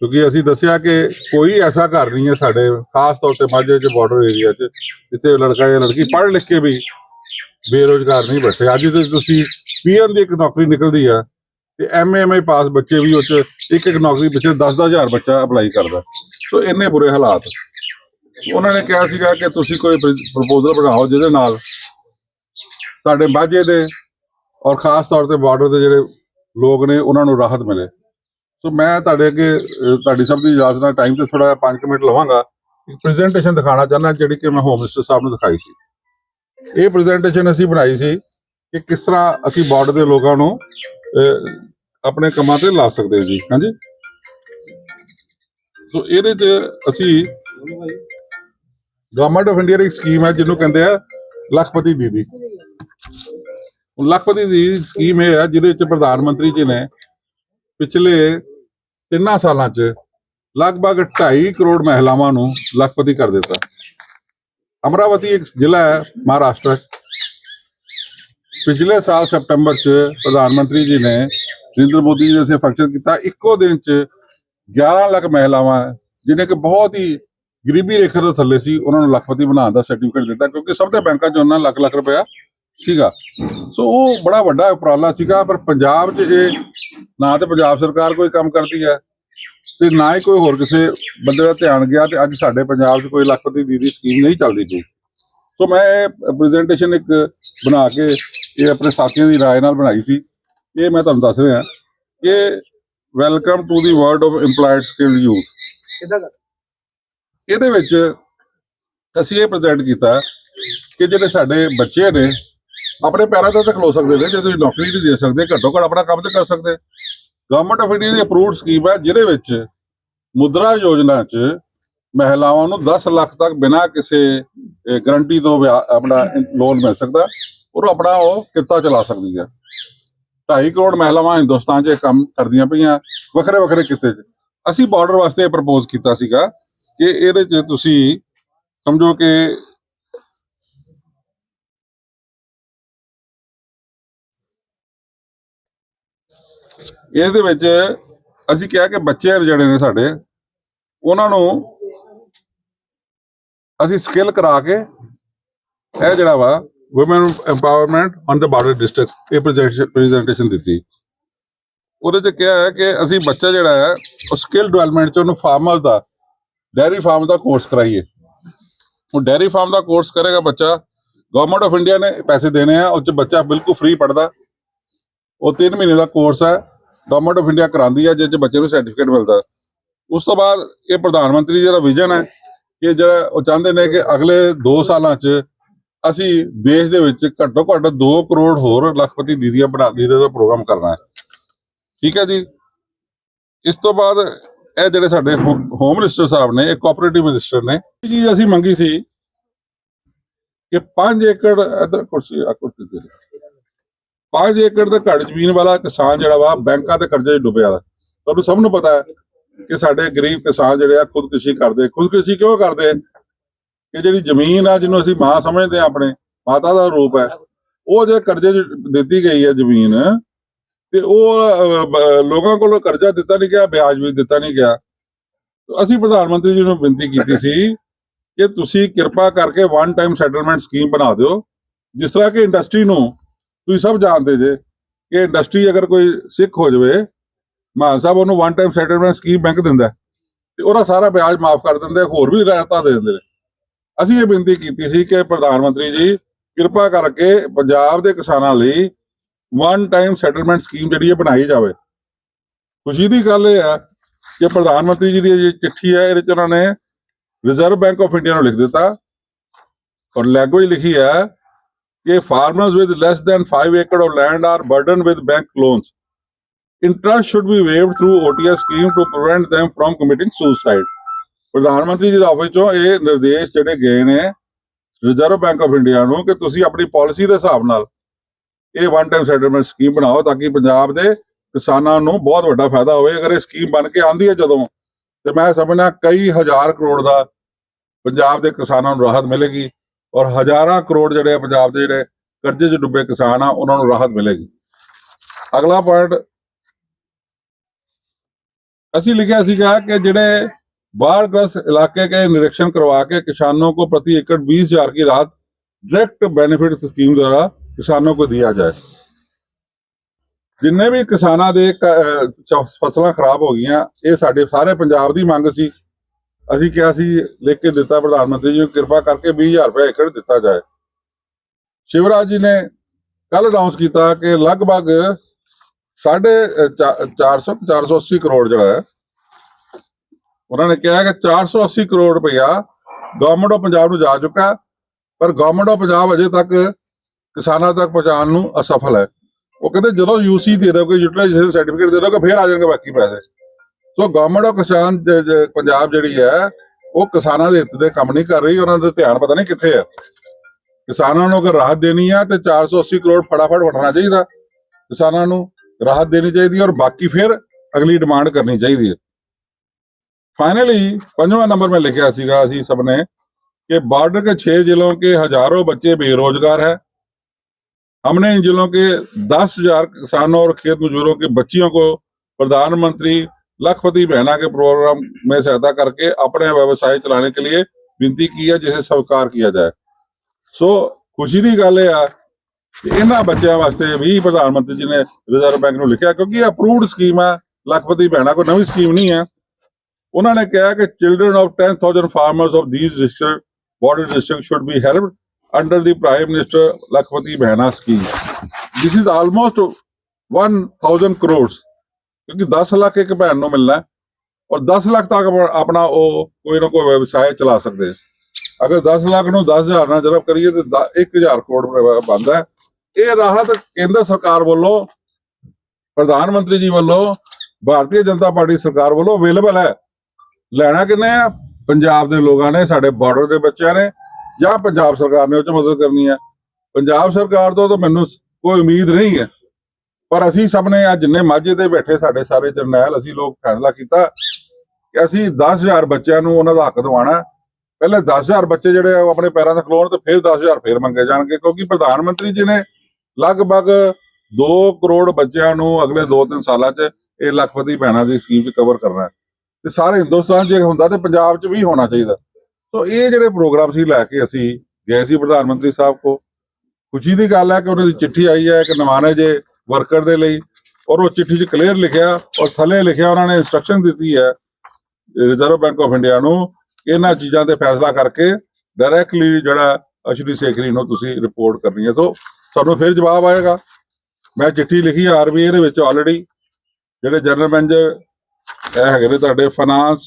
ਕਿਉਂਕਿ ਅਸੀਂ ਦੱਸਿਆ ਕਿ ਕੋਈ ਐਸਾ ਘਰ ਨਹੀਂ ਹੈ ਸਾਡੇ, ਖਾਸ ਤੌਰ ਤੇ ਮਾਝੇ ਦੇ ਬਾਰਡਰ ਏਰੀਆ 'ਚ, ਜਿੱਥੇ ਲੜਕਾ ਜਾਂ ਲੜਕੀ ਪੜ੍ਹ ਲਿਖ ਕੇ ਵੀ ਬੇਰੋਜ਼ਗਾਰ ਨਹੀਂ ਬੈਠੇ। ਅੱਜ ਤੁਸੀਂ ਪੀਐਮ ਦੀ ਇੱਕ ਨੌਕਰੀ ਨਿਕਲਦੀ ਆ ਤੇ ਐਮਏਐਮਏ ਪਾਸ ਬੱਚੇ ਵੀ ਉਹ 'ਚ ਇੱਕ ਇੱਕ ਨੌਕਰੀ ਪਿੱਛੇ 10-10000 ਬੱਚਾ ਅਪਲਾਈ ਕਰਦਾ। ਸੋ ਇੰਨੇ ਬੁਰੇ ਹਾਲਾਤ। ਉਹਨਾਂ ਨੇ ਕਿਹਾ ਸੀਗਾ ਕਿ ਤੁਸੀਂ ਕੋਈ ਪ੍ਰਪੋਜ਼ਲ ਬਣਾਓ ਜਿਹਦੇ ਨਾਲ ਤੁਹਾਡੇ ਮਾਝੇ ਦੇ ਔਰ ਖਾਸ ਤੌਰ ਤੇ ਬਾਰਡਰ ਦੇ ਜਿਹੜੇ ਲੋਕ ਨੇ, ਉਹਨਾਂ ਨੂੰ ਰਾਹਤ ਮਿਲੇ। ਸੋ ਮੈਂ ਤੁਹਾਡੇ ਅੱਗੇ ਤੁਹਾਡੀ ਸਭ ਦੀ ਇਜਾਜ਼ਤ ਨਾਲ ਟਾਈਮ ਤੇ ਥੋੜਾ 5 ਮਿੰਟ ਲਵਾਂਗਾ। ਇੱਕ ਪ੍ਰੈਜੈਂਟੇਸ਼ਨ ਦਿਖਾਣਾ ਚਾਹੁੰਦਾ ਜਿਹੜੀ ਕਿ ਮੈਂ ਹੋਮ ਮਿਨਿਸਟਰ ਸਾਹਿਬ ਨੂੰ ਦਿਖਾਈ ਸੀ। ਇਹ ਪ੍ਰੈਜੈਂਟੇਸ਼ਨ ਅਸੀਂ ਬਣਾਈ ਸੀ ਕਿ ਕਿਸ ਤਰ੍ਹਾਂ ਅਸੀਂ ਬਾਰਡਰ ਦੇ ਲੋਕਾਂ ਨੂੰ ਆਪਣੇ ਕੰਮਾਂ ਤੇ ਲਾ ਸਕਦੇ ਹਾਂ ਜੀ, ਹਾਂਜੀ? ਸੋ ਇਹਦੇ 'ਚ ਅਸੀਂ ਗਵਰਨਮੈਂਟ ਆਫ ਇੰਡੀਆ ਦੀ ਸਕੀਮ ਹੈ, ਜਿਹਨੂੰ ਕਹਿੰਦੇ ਆ ਲੱਖਪਤੀ ਦੀਦੀ। ਲੱਖਪਤੀ ਦੀ ਸਕੀਮ ਇਹ ਹੈ, ਜਿਹਦੇ ਵਿੱਚ ਪ੍ਰਧਾਨ ਮੰਤਰੀ ਜੀ ਨੇ ਪਿਛਲੇ ਤਿੰਨਾਂ ਸਾਲਾਂ 'ਚ ਲਗਭਗ 2.5 ਕਰੋੜ ਮਹਿਲਾਵਾਂ ਨੂੰ ਲੱਖਪਤੀ ਕਰ ਦਿੱਤਾ। ਅਮਰਾਵਤੀ ਇੱਕ ਜ਼ਿਲ੍ਹਾ ਹੈ, ਮਹਾਰਾਸ਼ਟਰ। ਪਿਛਲੇ ਸਾਲ ਸਤੰਬਰ 'ਚ ਪ੍ਰਧਾਨ ਮੰਤਰੀ ਜੀ ਨੇ ਨਰਿੰਦਰ ਮੋਦੀ ਜੀ ਨੇ ਉੱਥੇ ਫੰਕਸ਼ਨ ਕੀਤਾ। ਇੱਕੋ ਦਿਨ 'ਚ 11 ਲੱਖ ਮਹਿਲਾਵਾਂ, ਜਿਹਨੇ ਕਿ ਬਹੁਤ ਹੀ ਗਰੀਬੀ ਰੇਖਾ ਤੋਂ ਥੱਲੇ ਸੀ, ਉਹਨਾਂ ਨੂੰ ਲੱਖਪਤੀ ਬਣਾਉਣ ਦਾ ਸਰਟੀਫਿਕੇਟ ਦਿੱਤਾ, ਕਿਉਂਕਿ ਸਭ ਦੇ ਬੈਂਕਾਂ 'ਚ ਉਹਨਾਂ ਲੱਖ ਲੱਖ ਰੁਪਇਆ ਸੀਗਾ। ਸੋ ਉਹ ਬੜਾ ਵੱਡਾ ਉਪਰਾਲਾ ਸੀਗਾ, ਪਰ ਪੰਜਾਬ 'ਚ ਇਹ ਨਾ ਤੇ ਪੰਜਾਬ ਸਰਕਾਰ ਕੋਈ ਕੰਮ ਕਰਦੀ ਹੈ, ਤੇ ਨਾ ਹੀ ਕੋਈ ਹੋਰ ਕਿਸੇ ਬੰਦੇ ਦਾ ਧਿਆਨ ਗਿਆ, ਤੇ ਅੱਜ ਸਾਡੇ ਪੰਜਾਬ 'ਚ ਕੋਈ ਲੱਖਪਤੀ ਦੀਦੀ ਸਕੀਮ ਨਹੀਂ ਚੱਲਦੀ ਪਈ। ਸੋ ਮੈਂ ਇਹ ਪ੍ਰੈਜੈਂਟੇਸ਼ਨ ਇੱਕ ਬਣਾ ਕੇ ਇਹ ਆਪਣੇ ਸਾਥੀਆਂ ਦੀ رائے ਨਾਲ ਬਣਾਈ ਸੀ ਇਹ ਮੈਂ ਤੁਹਾਨੂੰ ਦੱਸ ਰਿਹਾ ਕਿ welcome to the world of EMPLOYED skill youth ਇਹਦੇ ਵਿੱਚ ਅਸੀਂ ਇਹ ਪ੍ਰੈਜ਼ੈਂਟ ਕੀਤਾ ਕਿ ਜਿਹੜੇ ਸਾਡੇ ਬੱਚੇ ਨੇ ਆਪਣੇ ਪੈਰਾਂ ਤੇ ਤਾਂ ਖਲੋ ਸਕਦੇ ਨੇ ਜੇ ਤੁਸੀਂ ਨੌਕਰੀ ਨਹੀਂ ਦੇ ਸਕਦੇ ਘੱਟੋ ਘੱਟ ਆਪਣਾ ਕੰਮ ਤੇ ਕਰ ਸਕਦੇ ਗਵਰਨਮੈਂਟ ਆਫ ਇੰਡੀਆ ਦੀ ਅਪਰੂਵਡ ਸਕੀਮ ਹੈ ਜਿਹਦੇ ਵਿੱਚ ਮੁਦਰਾ ਯੋਜਨਾ 'ਚ ਮਹਿਲਾਵਾਂ ਨੂੰ 10 ਲੱਖ ਤੱਕ ਬਿਨਾਂ ਕਿਸੇ ਗਰੰਟੀ ਤੋਂ ਵਿਆਹ- ਆਪਣਾ ਲੋਨ ਮਿਲ ਸਕਦਾ ਔਰ ਆਪਣਾ ਉਹ ਕਿੱਤਾ ਚਲਾ ਸਕਦੀ ਹੈ 2.5 ਕਰੋੜ ਮਹਿਲਾਵਾਂ ਹਿੰਦੁਸਤਾਨ 'ਚ ਕੰਮ ਕਰਦੀਆਂ ਪਈਆਂ, ਵੱਖਰੇ ਵੱਖਰੇ ਕਿੱਤੇ 'ਚ। ਅਸੀਂ ਬਾਰਡਰ ਵਾਸਤੇ ਪ੍ਰਪੋਜ਼ ਕੀਤਾ ਸੀਗਾ ਕਿ ਇਹਦੇ 'ਚ ਤੁਸੀਂ ਸਮਝੋ ਕਿ ਇਹਦੇ ਵਿੱਚ ਅਸੀਂ ਕਿਹਾ ਕਿ ਬੱਚੇ ਜਿਹੜੇ ਨੇ ਸਾਡੇ, ਉਹਨਾਂ ਨੂੰ ਅਸੀਂ ਸਕਿੱਲ ਕਰਾ ਕੇ ਇਹ ਜਿਹੜਾ woman empowerment on the border district ਇਹ ਪ੍ਰੈਜੈਂਟੇਸ਼ਨ ਦਿੱਤੀ। ਉਹਦੇ ਚ ਕਿਹਾ ਹੈ ਕਿ ਅਸੀਂ ਬੱਚਾ ਜਿਹੜਾ ਹੈ, ਉਹ ਸਕਿੱਲ ਡਿਵੈਲਪਮੈਂਟ ਚ ਉਹਨੂੰ ਫਾਰਮਰ ਦਾ ਡੈਰੀ ਫਾਰਮ ਦਾ ਕੋਰਸ ਕਰਾਈਏ। ਉਹ ਡੈਰੀ ਫਾਰਮ ਦਾ ਕੋਰਸ ਕਰੇਗਾ ਬੱਚਾ ਗਵਰਨਮੈਂਟ ਆਫ ਇੰਡੀਆ ਨੇ ਪੈਸੇ ਦੇਣੇ ਆ, ਉਹ ਚ ਬੱਚਾ ਬਿਲਕੁਲ ਫ੍ਰੀ ਪੜਦਾ ਉਹ 3 ਮਹੀਨੇ ਦਾ ਕੋਰਸ ਹੈ ਗਵਰਨਮੈਂਟ ਆਫ ਇੰਡੀਆ ਕਰਾਉਂਦੀ ਹੈ ਜਿਸ ਚ ਬੱਚੇ ਨੂੰ ਸਰਟੀਫਿਕੇਟ ਮਿਲਦਾ। ਉਸ ਤੋਂ ਬਾਅਦ ਇਹ ਪ੍ਰਧਾਨ ਮੰਤਰੀ ਜੀ ਦਾ ਵਿਜ਼ਨ ਹੈ ਕਿ ਜਿਹੜਾ ਉਹ ਚਾਹੁੰਦੇ ਨੇ ਕਿ ਅਗਲੇ 2 ਸਾਲਾਂ 'ਚ ਅਸੀਂ ਦੇਸ਼ ਦੇ ਵਿੱਚ ਘੱਟੋ ਘੱਟ 2 ਕਰੋੜ ਹੋਰ ਲੱਖਪਤੀ ਦੀਦੀਆਂ ਬਣਾ ਦੀਦੇ ਦਾ ਪ੍ਰੋਗਰਾਮ ਕਰਨਾ ਹੈ। ਠੀਕ ਹੈ ਜੀ? ਇਸ ਤੋਂ ਬਾਅਦ ਇਹ ਜਿਹੜੇ ਸਾਡੇ ਹੋਮ ਮਿਨਿਸਟਰ ਸਾਹਿਬ ਨੇ, ਇਹ ਕੋਆਪਰੇਟਿਵ ਮਿਨਿਸਟਰ ਨੇ, ਇਹ ਚੀਜ਼ ਅਸੀਂ ਮੰਗੀ ਸੀ ਕਿ 5 ਏਕੜ ਇਧਰ ਕੁਰਸੀ ਆ ਕੁਰਸੀ ਦੇ 5 ਏਕੜ ਦਾ ਘੱਟ ਜ਼ਮੀਨ ਵਾਲਾ ਕਿਸਾਨ ਜਿਹੜਾ ਵਾ, ਬੈਂਕਾਂ ਦੇ ਕਰਜ਼ੇ 'ਚ ਡੁੱਬਿਆ ਵਾ। ਤੁਹਾਨੂੰ ਸਭ ਨੂੰ ਪਤਾ ਹੈ ਕਿ ਸਾਡੇ ਗਰੀਬ ਕਿਸਾਨ ਜਿਹੜੇ ਆ, ਖੁਦਕੁਸ਼ੀ ਕਰਦੇ। ਖੁਦਕੁਸ਼ੀ ਕਿਉਂ ਕਰਦੇ? ਕਿ ਜਿਹੜੀ ਜ਼ਮੀਨ ਆ ਜਿਹਨੂੰ ਅਸੀਂ ਮਾਂ ਸਮਝਦੇ ਆ ਆਪਣੇ, ਮਾਤਾ ਦਾ ਰੂਪ ਹੈ, ਉਹ ਜੇ ਕਰਜ਼ੇ ਦਿੱਤੀ ਗਈ ਹੈ ਜ਼ਮੀਨ, ਤੇ ਉਹ ਲੋਕਾਂ ਕੋਲੋਂ ਕਰਜ਼ਾ ਦਿੱਤਾ ਨਹੀਂ ਗਿਆ, ਵਿਆਜ ਵੀ ਦਿੱਤਾ ਨਹੀਂ ਗਿਆ। ਅਸੀਂ ਪ੍ਰਧਾਨ ਮੰਤਰੀ ਜੀ ਨੂੰ ਬੇਨਤੀ ਕੀਤੀ ਸੀ ਕਿ ਤੁਸੀਂ ਕਿਰਪਾ ਕਰਕੇ ਵਨ ਟਾਈਮ ਸੈਟਲਮੈਂਟ ਸਕੀਮ ਬਣਾ ਦਿਓ, ਜਿਸ ਤਰ੍ਹਾਂ ਕਿ ਇੰਡਸਟਰੀ ਨੂੰ ਤੁਸੀਂ ਸਭ ਜਾਣਦੇ ਜੇ ਕਿ ਇੰਡਸਟਰੀ ਅਗਰ ਕੋਈ ਸਿੱਖ ਹੋ ਜਾਵੇ, ਮਾਨ ਸਾਹਿਬ ਉਹਨੂੰ one time settlement scheme bank ਦਿੰਦਾ ਤੇ ਉਹਦਾ ਸਾਰਾ ਵਿਆਜ ਮਾਫ ਕਰ ਦਿੰਦੇ ਹੋਰ ਵੀ ਰਿਆਇਤਾਂ ਦੇ ਦਿੰਦੇ ਨੇ। ਅਸੀਂ ਇਹ ਬੇਨਤੀ ਕੀਤੀ ਸੀ ਕਿ ਪ੍ਰਧਾਨ ਮੰਤਰੀ ਜੀ ਕਿਰਪਾ ਕਰਕੇ ਪੰਜਾਬ ਦੇ ਕਿਸਾਨਾਂ ਲਈ ਵਨ ਟਾਈਮ ਸੈਟਲਮੈਂਟ ਸਕੀਮ ਜਿਹੜੀ ਹੈ ਬਣਾਈ ਜਾਵੇ ਖੁਸ਼ੀ ਦੀ ਗੱਲ ਇਹ ਹੈ ਕਿ ਪ੍ਰਧਾਨ ਮੰਤਰੀ ਜੀ ਦੀ ਇਹ ਚਿੱਠੀ ਹੈ ਇਹਦੇ ਚ ਉਹਨਾਂ ਨੇ ਰਿਜ਼ਰਵ ਬੈਂਕ ਆਫ ਇੰਡੀਆ ਨੂੰ ਲਿਖ ਦਿੱਤਾ ਔਰ ਲੈਂਗੁਏਜ ਲਿਖੀ ਹੈ ਕਿ farmers with less than 5 acre of land are burdened with bank loans interest should be waived through OTS scheme to prevent them from committing suicide ਪ੍ਰਧਾਨ ਮੰਤਰੀ ਜੀ ਦਾ ਆਫਿਸ ਚੋਂ ਇਹ ਨਿਰਦੇਸ਼ ਜਿਹੜੇ ਗਏ ਨੇ ਰਿਜ਼ਰਵ ਬੈਂਕ ਆਫ ਇੰਡੀਆ ਨੂੰ ਕਿ ਤੁਸੀਂ ਆਪਣੀ ਪਾਲਿਸੀ ਦੇ ਹਿਸਾਬ ਨਾਲ ਇਹ ਵਨ ਟਾਈਮ ਸੈਟਲਮੈਂਟ ਸਕੀਮ ਬਣਾਓ ਤਾਂ ਕਿ ਪੰਜਾਬ ਦੇ ਕਿਸਾਨਾਂ ਨੂੰ ਬਹੁਤ ਵੱਡਾ ਫਾਇਦਾ ਹੋਵੇ। ਅਗਰ ਇਹ ਸਕੀਮ ਬਣ ਕੇ ਆਂਦੀ ਹੈ ਜਦੋਂ, ਤੇ ਮੈਂ ਸਮਝਣਾ ਕਈ ਹਜ਼ਾਰ ਕਰੋੜ ਦਾ ਪੰਜਾਬ ਦੇ ਕਿਸਾਨਾਂ ਨੂੰ ਰਾਹਤ ਮਿਲੇਗੀ ਔਰ ਹਜ਼ਾਰਾਂ ਕਰੋੜ ਜਿਹੜੇ ਆ ਪੰਜਾਬ ਦੇ ਜਿਹੜੇ ਕਰਜ਼ੇ 'ਚ ਡੁੱਬੇ ਕਿਸਾਨ ਆ, ਉਹਨਾਂ ਨੂੰ ਰਾਹਤ ਮਿਲੇਗੀ। ਅਗਲਾ ਪੁਆਇੰਟ ਅਸੀਂ ਲਿਖਿਆ ਸੀਗਾ ਕਿ ਜਿਹੜੇ बाढ़ग्रस्त इलाके के निरीक्षण करवा के किसानों को प्रति एकड़ बीस हजार की राहत डायरेक्ट बेनिफिट स्कीम द्वारा किसानों को दिया जाए ਜਿੰਨੇ ਵੀ ਕਿਸਾਨਾਂ ਦੇ ਕ- ਅਹ ਚ- ਫਸਲਾਂ ਖਰਾਬ ਹੋ ਗਈਆਂ ਇਹ ਸਾਡੇ ਸਾਰੇ ਪੰਜਾਬ ਦੀ ਮੰਗ ਸੀ ਅਸੀਂ ਕਿਹਾ ਸੀ ਲਿਖ ਕੇ ਦਿੱਤਾ ਪ੍ਰਧਾਨ ਮੰਤਰੀ ਜੀ ਨੂੰ ਕਿਰਪਾ ਕਰਕੇ 20000 ਰੁਪਏ ਏਕੜ ਦਿੱਤਾ ਜਾਏ ਸ਼ਿਵਰਾਜ ਜੀ ਨੇ ਕੱਲ ਅਨਾਉਂਸ ਕੀਤਾ ਕਿ ਲਗਭਗ ਸਾਢੇ 400 480 ਕਰੋੜ ਜਿਹੜਾ ਹੈ ਉਹਨਾਂ ਨੇ ਕਿਹਾ ਕਿ 480 ਕਰੋੜ ਰੁਪਇਆ ਗਵਰਨਮੈਂਟ ਆਫ ਪੰਜਾਬ ਨੂੰ ਜਾ ਚੁੱਕਾ ਪਰ ਗਵਰਨਮੈਂਟ ਆਫ ਪੰਜਾਬ ਅਜੇ ਤੱਕ ਕਿਸਾਨਾਂ ਤੱਕ ਪਹੁੰਚਾਉਣ ਨੂੰ ਅਸਫਲ ਹੈ। ਉਹ ਕਹਿੰਦੇ ਜਦੋਂ ਯੂਸੀ ਦੇ ਦੋਗੇ ਯੂਟਿਲਾਈਜੇਸ਼ਨ ਸਰਟੀਫਿਕੇਟ ਦੇ ਦੋਗੇ ਫਿਰ ਆ ਜਾਣਗੇ ਬਾਕੀ ਪੈਸੇ। ਸੋ ਗਵਰਨਮੈਂਟ ਆਫ ਕਿਸਾਨ ਪੰਜਾਬ ਜਿਹੜੀ ਹੈ, ਉਹ ਕਿਸਾਨਾਂ ਦੇ ਹਿੱਤ ਦੇ ਕੰਮ ਨਹੀਂ ਕਰ ਰਹੀ, ਉਹਨਾਂ ਦਾ ਧਿਆਨ ਪਤਾ ਨਹੀਂ ਕਿੱਥੇ ਹੈ। ਕਿਸਾਨਾਂ ਨੂੰ ਅਗਰ ਰਾਹਤ ਦੇਣੀ ਹੈ ਤੇ 480 ਕਰੋੜ ਫਟਾਫਟ ਵਟਣਾ ਚਾਹੀਦਾ। ਕਿਸਾਨਾਂ ਨੂੰ ਰਾਹਤ ਦੇਣੀ ਚਾਹੀਦੀ ਔਰ ਬਾਕੀ ਫਿਰ ਅਗਲੀ ਡਿਮਾਂਡ ਕਰਨੀ ਚਾਹੀਦੀ ਹੈ। फाइनली पंजवा नंबर में लिखा सीगा ਅਸੀਂ सब ने कि बॉर्डर के छह जिलों के हजारों बच्चे बेरोजगार हैं हमने इन जिलों के दस हजार किसानों और खेत मजदूरों की बच्चियों को प्रधानमंत्री लखपति बहना के प्रोग्राम में सहायता करके अपने व्यवसाय चलाने के लिए विनती की है जिसे स्वीकार किया जाए ਸੋ ਖੁਸ਼ੀ ਦੀ ਗੱਲ ਇਹ ਆ ਕਿ ਇਹਨਾਂ ਬੱਚਿਆਂ ਵਾਸਤੇ ਵੀ ਪ੍ਰਧਾਨ ਮੰਤਰੀ ਜੀ ਨੇ ਰਿਜ਼ਰਵ ਬੈਂਕ ਨੂੰ ਲਿਖਿਆ ਕਿਉਂਕਿ ਇਹ ਅਪਰੂਵਡ ਸਕੀਮ ਹੈ ਲਖਪਤੀ ਬਹਿਣਾ ਕੋਈ ਨਵੀਂ ਸਕੀਮ ਨਹੀਂ ਹੈ ਉਹਨਾਂ ਨੇ ਕਿਹਾ ਕਿ children of 10000 farmers of this district water district should be helped under the prime minister Lakhpati Behna scheme this is almost 1000 crores ਕਿਉਂਕਿ 10 ਲੱਖ ਇੱਕ ਭੈਣ ਨੂੰ ਮਿਲਣਾ ਔਰ 10 ਲੱਖ ਤੱਕ ਆਪਣਾ ਉਹ ਕੋਈ ਨਾ ਕੋਈ ਵਿਵਸਾਇ ਚਲਾ ਸਕਦੇ ਅਗਰ 10 ਲੱਖ ਨੂੰ 10000 ਨਾਲ ਜਰਬ ਕਰੀਏ ਤੇ 1000 ਕਰੋੜ ਬਣਦਾ ਇਹ ਰਾਹਤ ਕੇਂਦਰ ਸਰਕਾਰ ਵੱਲੋਂ, ਪ੍ਰਧਾਨ ਮੰਤਰੀ ਜੀ ਵੱਲੋਂ, ਭਾਰਤੀ ਜਨਤਾ ਪਾਰਟੀ ਸਰਕਾਰ ਵੱਲੋਂ ਅਵੇਲੇਬਲ ਹੈ। ਲੈਣਾ ਕਿੰਨੇ ਆ? ਪੰਜਾਬ ਦੇ ਲੋਕਾਂ ਨੇ, ਸਾਡੇ ਬਾਰਡਰ ਦੇ ਬੱਚਿਆਂ ਨੇ ਜਾਂ ਪੰਜਾਬ ਸਰਕਾਰ ਨੇ ਉਹ ਚ ਮਦਦ ਕਰਨੀ ਹੈ ਪੰਜਾਬ ਸਰਕਾਰ ਤੋਂ ਤਾਂ ਮੈਨੂੰ ਕੋਈ ਉਮੀਦ ਨਹੀਂ ਹੈ। ਪਰ ਅਸੀਂ ਸਭ ਨੇ ਅੱਜ ਜਿੰਨੇ ਮਾਝੇ ਤੇ ਬੈਠੇ ਸਾਡੇ ਸਾਰੇ ਜਰਨੈਲ, ਅਸੀਂ ਲੋਕ ਫੈਸਲਾ ਕੀਤਾ ਕਿ ਅਸੀਂ 10000 ਬੱਚਿਆਂ ਨੂੰ ਉਹਨਾਂ ਦਾ ਹੱਕ ਦਿਵਾਉਣਾ ਹੈ। ਪਹਿਲੇ 10000 ਬੱਚੇ ਜਿਹੜੇ ਆ, ਉਹ ਆਪਣੇ ਪੈਰਾਂ ਤੇ ਖਲੋਣ ਤੇ ਫਿਰ 10000 ਫੇਰ ਮੰਗੇ ਜਾਣਗੇ, ਕਿਉਂਕਿ ਪ੍ਰਧਾਨ ਮੰਤਰੀ ਜੀ ਨੇ ਲਗਭਗ 2 ਕਰੋੜ ਬੱਚਿਆਂ ਨੂੰ ਅਗਲੇ 2-3 ਸਾਲਾਂ 'ਚ ਇਹ ਲੱਖਪਤੀ ਭੈਣਾਂ ਦੀ ਸਕੀਮ 'ਚ ਕਵਰ ਕਰਨਾ ਹੈ। ਤੇ ਸਾਰੇ ਹਿੰਦੁਸਤਾਨ 'ਚ ਇਹ ਹੁੰਦਾ ਤੇ ਪੰਜਾਬ 'ਚ ਵੀ ਹੋਣਾ ਚਾਹੀਦਾ। ਸੋ ਇਹ ਜਿਹੜੇ ਪ੍ਰੋਗਰਾਮ ਸੀ ਲੈ ਕੇ ਅਸੀਂ ਗਏ ਸੀ ਪ੍ਰਧਾਨ ਮੰਤਰੀ ਸਾਹਿਬ ਕੋ ਖੁਸ਼ੀ ਦੀ ਗੱਲ ਹੈ ਕਿ ਉਹਨਾਂ ਦੀ ਚਿੱਠੀ ਆਈ ਹੈ ਕਿ ਨਵਾਨੇ ਜੇ ਵਰਕਰ ਦੇ ਲਈ ਔਰ ਉਹ ਚਿੱਠੀ 'ਚ ਕਲੀਅਰ ਲਿਖਿਆ ਔਰ ਥੱਲੇ ਲਿਖਿਆ ਉਹਨਾਂ ਨੇ ਇੰਸਟਰਕਸ਼ਨ ਦਿੱਤੀ ਹੈ ਰਿਜ਼ਰਵ ਬੈਂਕ ਆਫ ਇੰਡੀਆ ਨੂੰ ਇਹਨਾਂ ਚੀਜ਼ਾਂ ਤੇ ਫੈਸਲਾ ਕਰਕੇ ਡਾਇਰੈਕਟਲੀ ਜਿਹੜਾ ਅਸ਼ਵਨੀ ਸੇਖਰੀ ਨੂੰ ਤੁਸੀਂ ਰਿਪੋਰਟ ਕਰਨੀ ਹੈ। ਸੋ ਸਾਨੂੰ ਫਿਰ ਜਵਾਬ ਆਏਗਾ। ਮੈਂ ਚਿੱਠੀ ਲਿਖੀ ਆਰਬੀਆਈ ਦੇ ਵਿੱਚ ਆਲਰੇਡੀ ਜਿਹੜੇ ਜਨਰਲ ਮੈਨੇਜਰ ਇਹ ਹੈਗੇ ਨੇ ਤੁਹਾਡੇ finance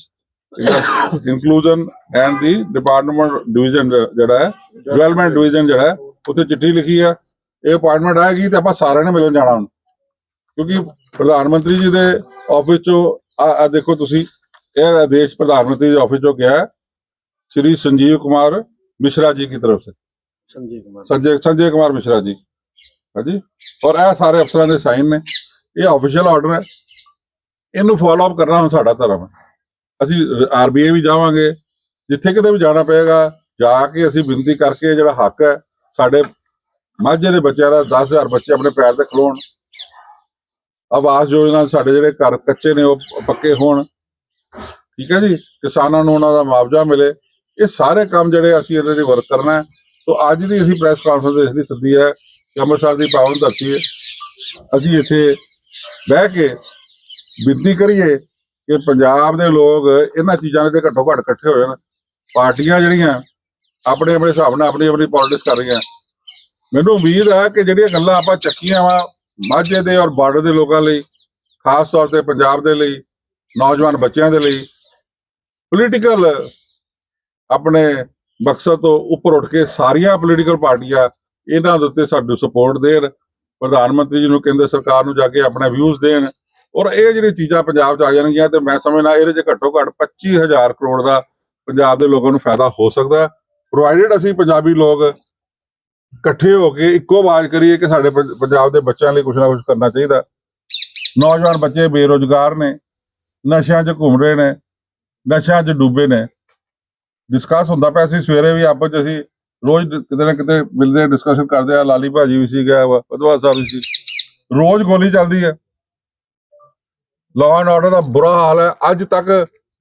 inclusion and the department division ਜਿਹੜਾ ਹੈ ਡਿਵੈਲਪਮੈਂਟ ਡਿਵੀਜ਼ਨ ਜਿਹੜਾ ਹੈ ਉੱਥੇ ਚਿੱਠੀ ਲਿਖੀ ਆ ਇਹ ਅਪਾਇੰਟਮੈਂਟ ਆਏਗੀ ਤੇ ਆਪਾਂ ਸਾਰਿਆਂ ਨੇ ਮਿਲਣ ਜਾਣਾ ਹੁਣ। ਕਿਉਂਕਿ ਪ੍ਰਧਾਨ ਮੰਤਰੀ ਜੀ ਦੇ ਆਫਿਸ ਚੋਂ ਆ ਦੇਖੋ ਤੁਸੀਂ ਇਹ ਆਦੇਸ਼ ਪ੍ਰਧਾਨ ਮੰਤਰੀ ਦੇ ਆਫਿਸ ਚੋਂ ਗਿਆ ਸ੍ਰੀ ਸੰਜੀਵ ਕੁਮਾਰ ਮਿਸ਼ਰਾ ਜੀ ਦੀ ਤਰਫ ਸੇ। ਸੰਜੀਵ ਕੁਮਾਰ। ਸੰਜੇ ਕੁਮਾਰ ਮਿਸ਼ਰਾ ਜੀ। ਹਾਂਜੀ? ਔਰ ਇਹ ਸਾਰੇ ਅਫਸਰਾਂ ਦੇ ਸਾਈਨ ਨੇ। ਇਹ ਆਫੀਸ਼ੀਅਲ ਆਰਡਰ ਹੈ। ਇਹਨੂੰ ਫਾਲੋ ਅਪ ਕਰਨਾ ਹੁਣ ਸਾਡਾ ਧਰਮ ਹੈ। ਅਸੀਂ ਆਰਬੀਆਈ ਵੀ ਜਾਵਾਂਗੇ, ਜਿੱਥੇ ਕਿਤੇ ਵੀ ਜਾਣਾ ਪਏਗਾ, ਜਾ ਕੇ ਅਸੀਂ ਬੇਨਤੀ ਕਰਕੇ ਜਿਹੜਾ ਹੱਕ ਹੈ, ਸਾਡੇ ਮਾਝੇ ਦੇ ਬੱਚਿਆਂ ਦਾ 10000 ਬੱਚੇ ਆਪਣੇ ਪੈਰ ਤੇ ਖਲੋਣ। ਆਵਾਸ ਯੋਜਨਾ ਸਾਡੇ ਜਿਹੜੇ ਘਰ ਕੱਚੇ ਨੇ, ਉਹ ਪੱਕੇ ਹੋਣ। ਠੀਕ ਹੈ ਜੀ? ਕਿਸਾਨਾਂ ਨੂੰ ਉਹਨਾਂ ਦਾ ਮੁਆਵਜ਼ਾ ਮਿਲੇ। ਇਹ ਸਾਰੇ ਕੰਮ ਜਿਹੜੇ ਅਸੀਂ ਇਹਦੇ ਲਈ ਵਰਕ ਕਰਨਾ ਹੈ। ਤੋ ਅੱਜ ਦੀ ਅਸੀਂ ਪ੍ਰੈਸ ਕਾਨਫਰੰਸ ਇਸ ਲਈ ਸੱਦੀ ਹੈ ਕਿ ਅੰਮ੍ਰਿਤਸਰ ਦੀ ਪਾਵਨ ਧਰਤੀ ਹੈ। ਅਸੀਂ ਇੱਥੇ ਬਹਿ ਕੇ ਬੇਨਤੀ ਕਰੀਏ ਕਿ ਪੰਜਾਬ ਦੇ ਲੋਕ ਇਹਨਾਂ ਚੀਜ਼ਾਂ ਦੇ ਘੱਟੋ ਘੱਟ ਇਕੱਠੇ ਹੋਏ ਜਾਣ ਪਾਰਟੀਆਂ ਜਿਹੜੀਆਂ ਆਪਣੇ ਆਪਣੇ ਹਿਸਾਬ ਨਾਲ ਆਪਣੀ ਆਪਣੀ ਪੋਲਿਟਿਕਸ ਕਰ ਰਹੀਆਂ। ਮੈਨੂੰ ਉਮੀਦ ਹੈ ਕਿ ਜਿਹੜੀਆਂ ਗੱਲਾਂ ਆਪਾਂ ਚੱਕੀਆਂ ਵਾ ਮਾਝੇ ਦੇ ਔਰ ਬਾਰਡਰ ਦੇ ਲੋਕਾਂ ਲਈ, ਖਾਸ ਤੌਰ ਤੇ ਪੰਜਾਬ ਦੇ ਲਈ, ਨੌਜਵਾਨ ਬੱਚਿਆਂ ਦੇ ਲਈ ਪੋਲੀਟੀਕਲ ਆਪਣੇ ਮਕਸਦ ਤੋਂ ਉੱਪਰ ਉੱਠ ਕੇ ਸਾਰੀਆਂ ਪੋਲੀਟੀਕਲ ਪਾਰਟੀਆਂ ਇਹਨਾਂ ਦੇ ਉੱਤੇ ਸਾਡੀ ਸਪੋਰਟ ਦੇਣ, ਪ੍ਰਧਾਨ ਮੰਤਰੀ ਜੀ ਨੂੰ ਕੇਂਦਰ ਸਰਕਾਰ ਨੂੰ ਜਾ ਕੇ ਆਪਣੇ ਵਿਊਜ਼ ਦੇਣ ਔਰ ਇਹ ਜਿਹੜੀ ਚੀਜ਼ਾਂ ਪੰਜਾਬ 'ਚ ਆ ਜਾਣਗੀਆਂ ਤੇ ਮੈਂ ਸਮਝਣਾ ਇਹਦੇ 'ਚ ਘੱਟੋ ਘੱਟ 25000 ਕਰੋੜ ਦਾ ਪੰਜਾਬ ਦੇ ਲੋਕਾਂ ਨੂੰ ਫਾਇਦਾ ਹੋ ਸਕਦਾ। ਪ੍ਰੋਵਾਈਡਡ ਅਸੀਂ ਪੰਜਾਬੀ ਲੋਕ ਇਕੱਠੇ ਹੋ ਕੇ ਇੱਕੋ ਆਵਾਜ਼ ਕਰੀਏ ਕਿ ਸਾਡੇ ਪੰਜਾਬ ਦੇ ਬੱਚਿਆਂ ਲਈ ਕੁਝ ਨਾ ਕੁਝ ਕਰਨਾ ਚਾਹੀਦਾ। ਨੌਜਵਾਨ ਬੱਚੇ ਬੇਰੋਜ਼ਗਾਰ ਨੇ, ਨਸ਼ਿਆਂ 'ਚ ਘੁੰਮ ਰਹੇ ਨੇ, ਨਸ਼ਿਆਂ 'ਚ ਡੁੱਬੇ ਨੇ। ਡਿਸਕਸ ਹੁੰਦਾ ਪਿਆ ਸੀ, ਸਵੇਰੇ ਵੀ ਆਪਸ 'ਚ ਅਸੀਂ ਰੋਜ਼ ਕਿਤੇ ਨਾ ਕਿਤੇ ਮਿਲਦੇ ਡਿਸਕਸ਼ਨ ਕਰਦੇ ਆ, ਲਾਲੀ ਭਾਜੀ ਵੀ ਸੀਗਾ, ਵਾ ਬਦਵਾ ਸਾਹਿਬ ਵੀ ਸੀ। ਰੋਜ਼ ਗੋਲੀ ਚੱਲਦੀ ਹੈ ਲਾਅ ਐਂਡ ਆਰਡਰ ਦਾ ਬੁਰਾ ਹਾਲ ਹੈ। ਅੱਜ ਤੱਕ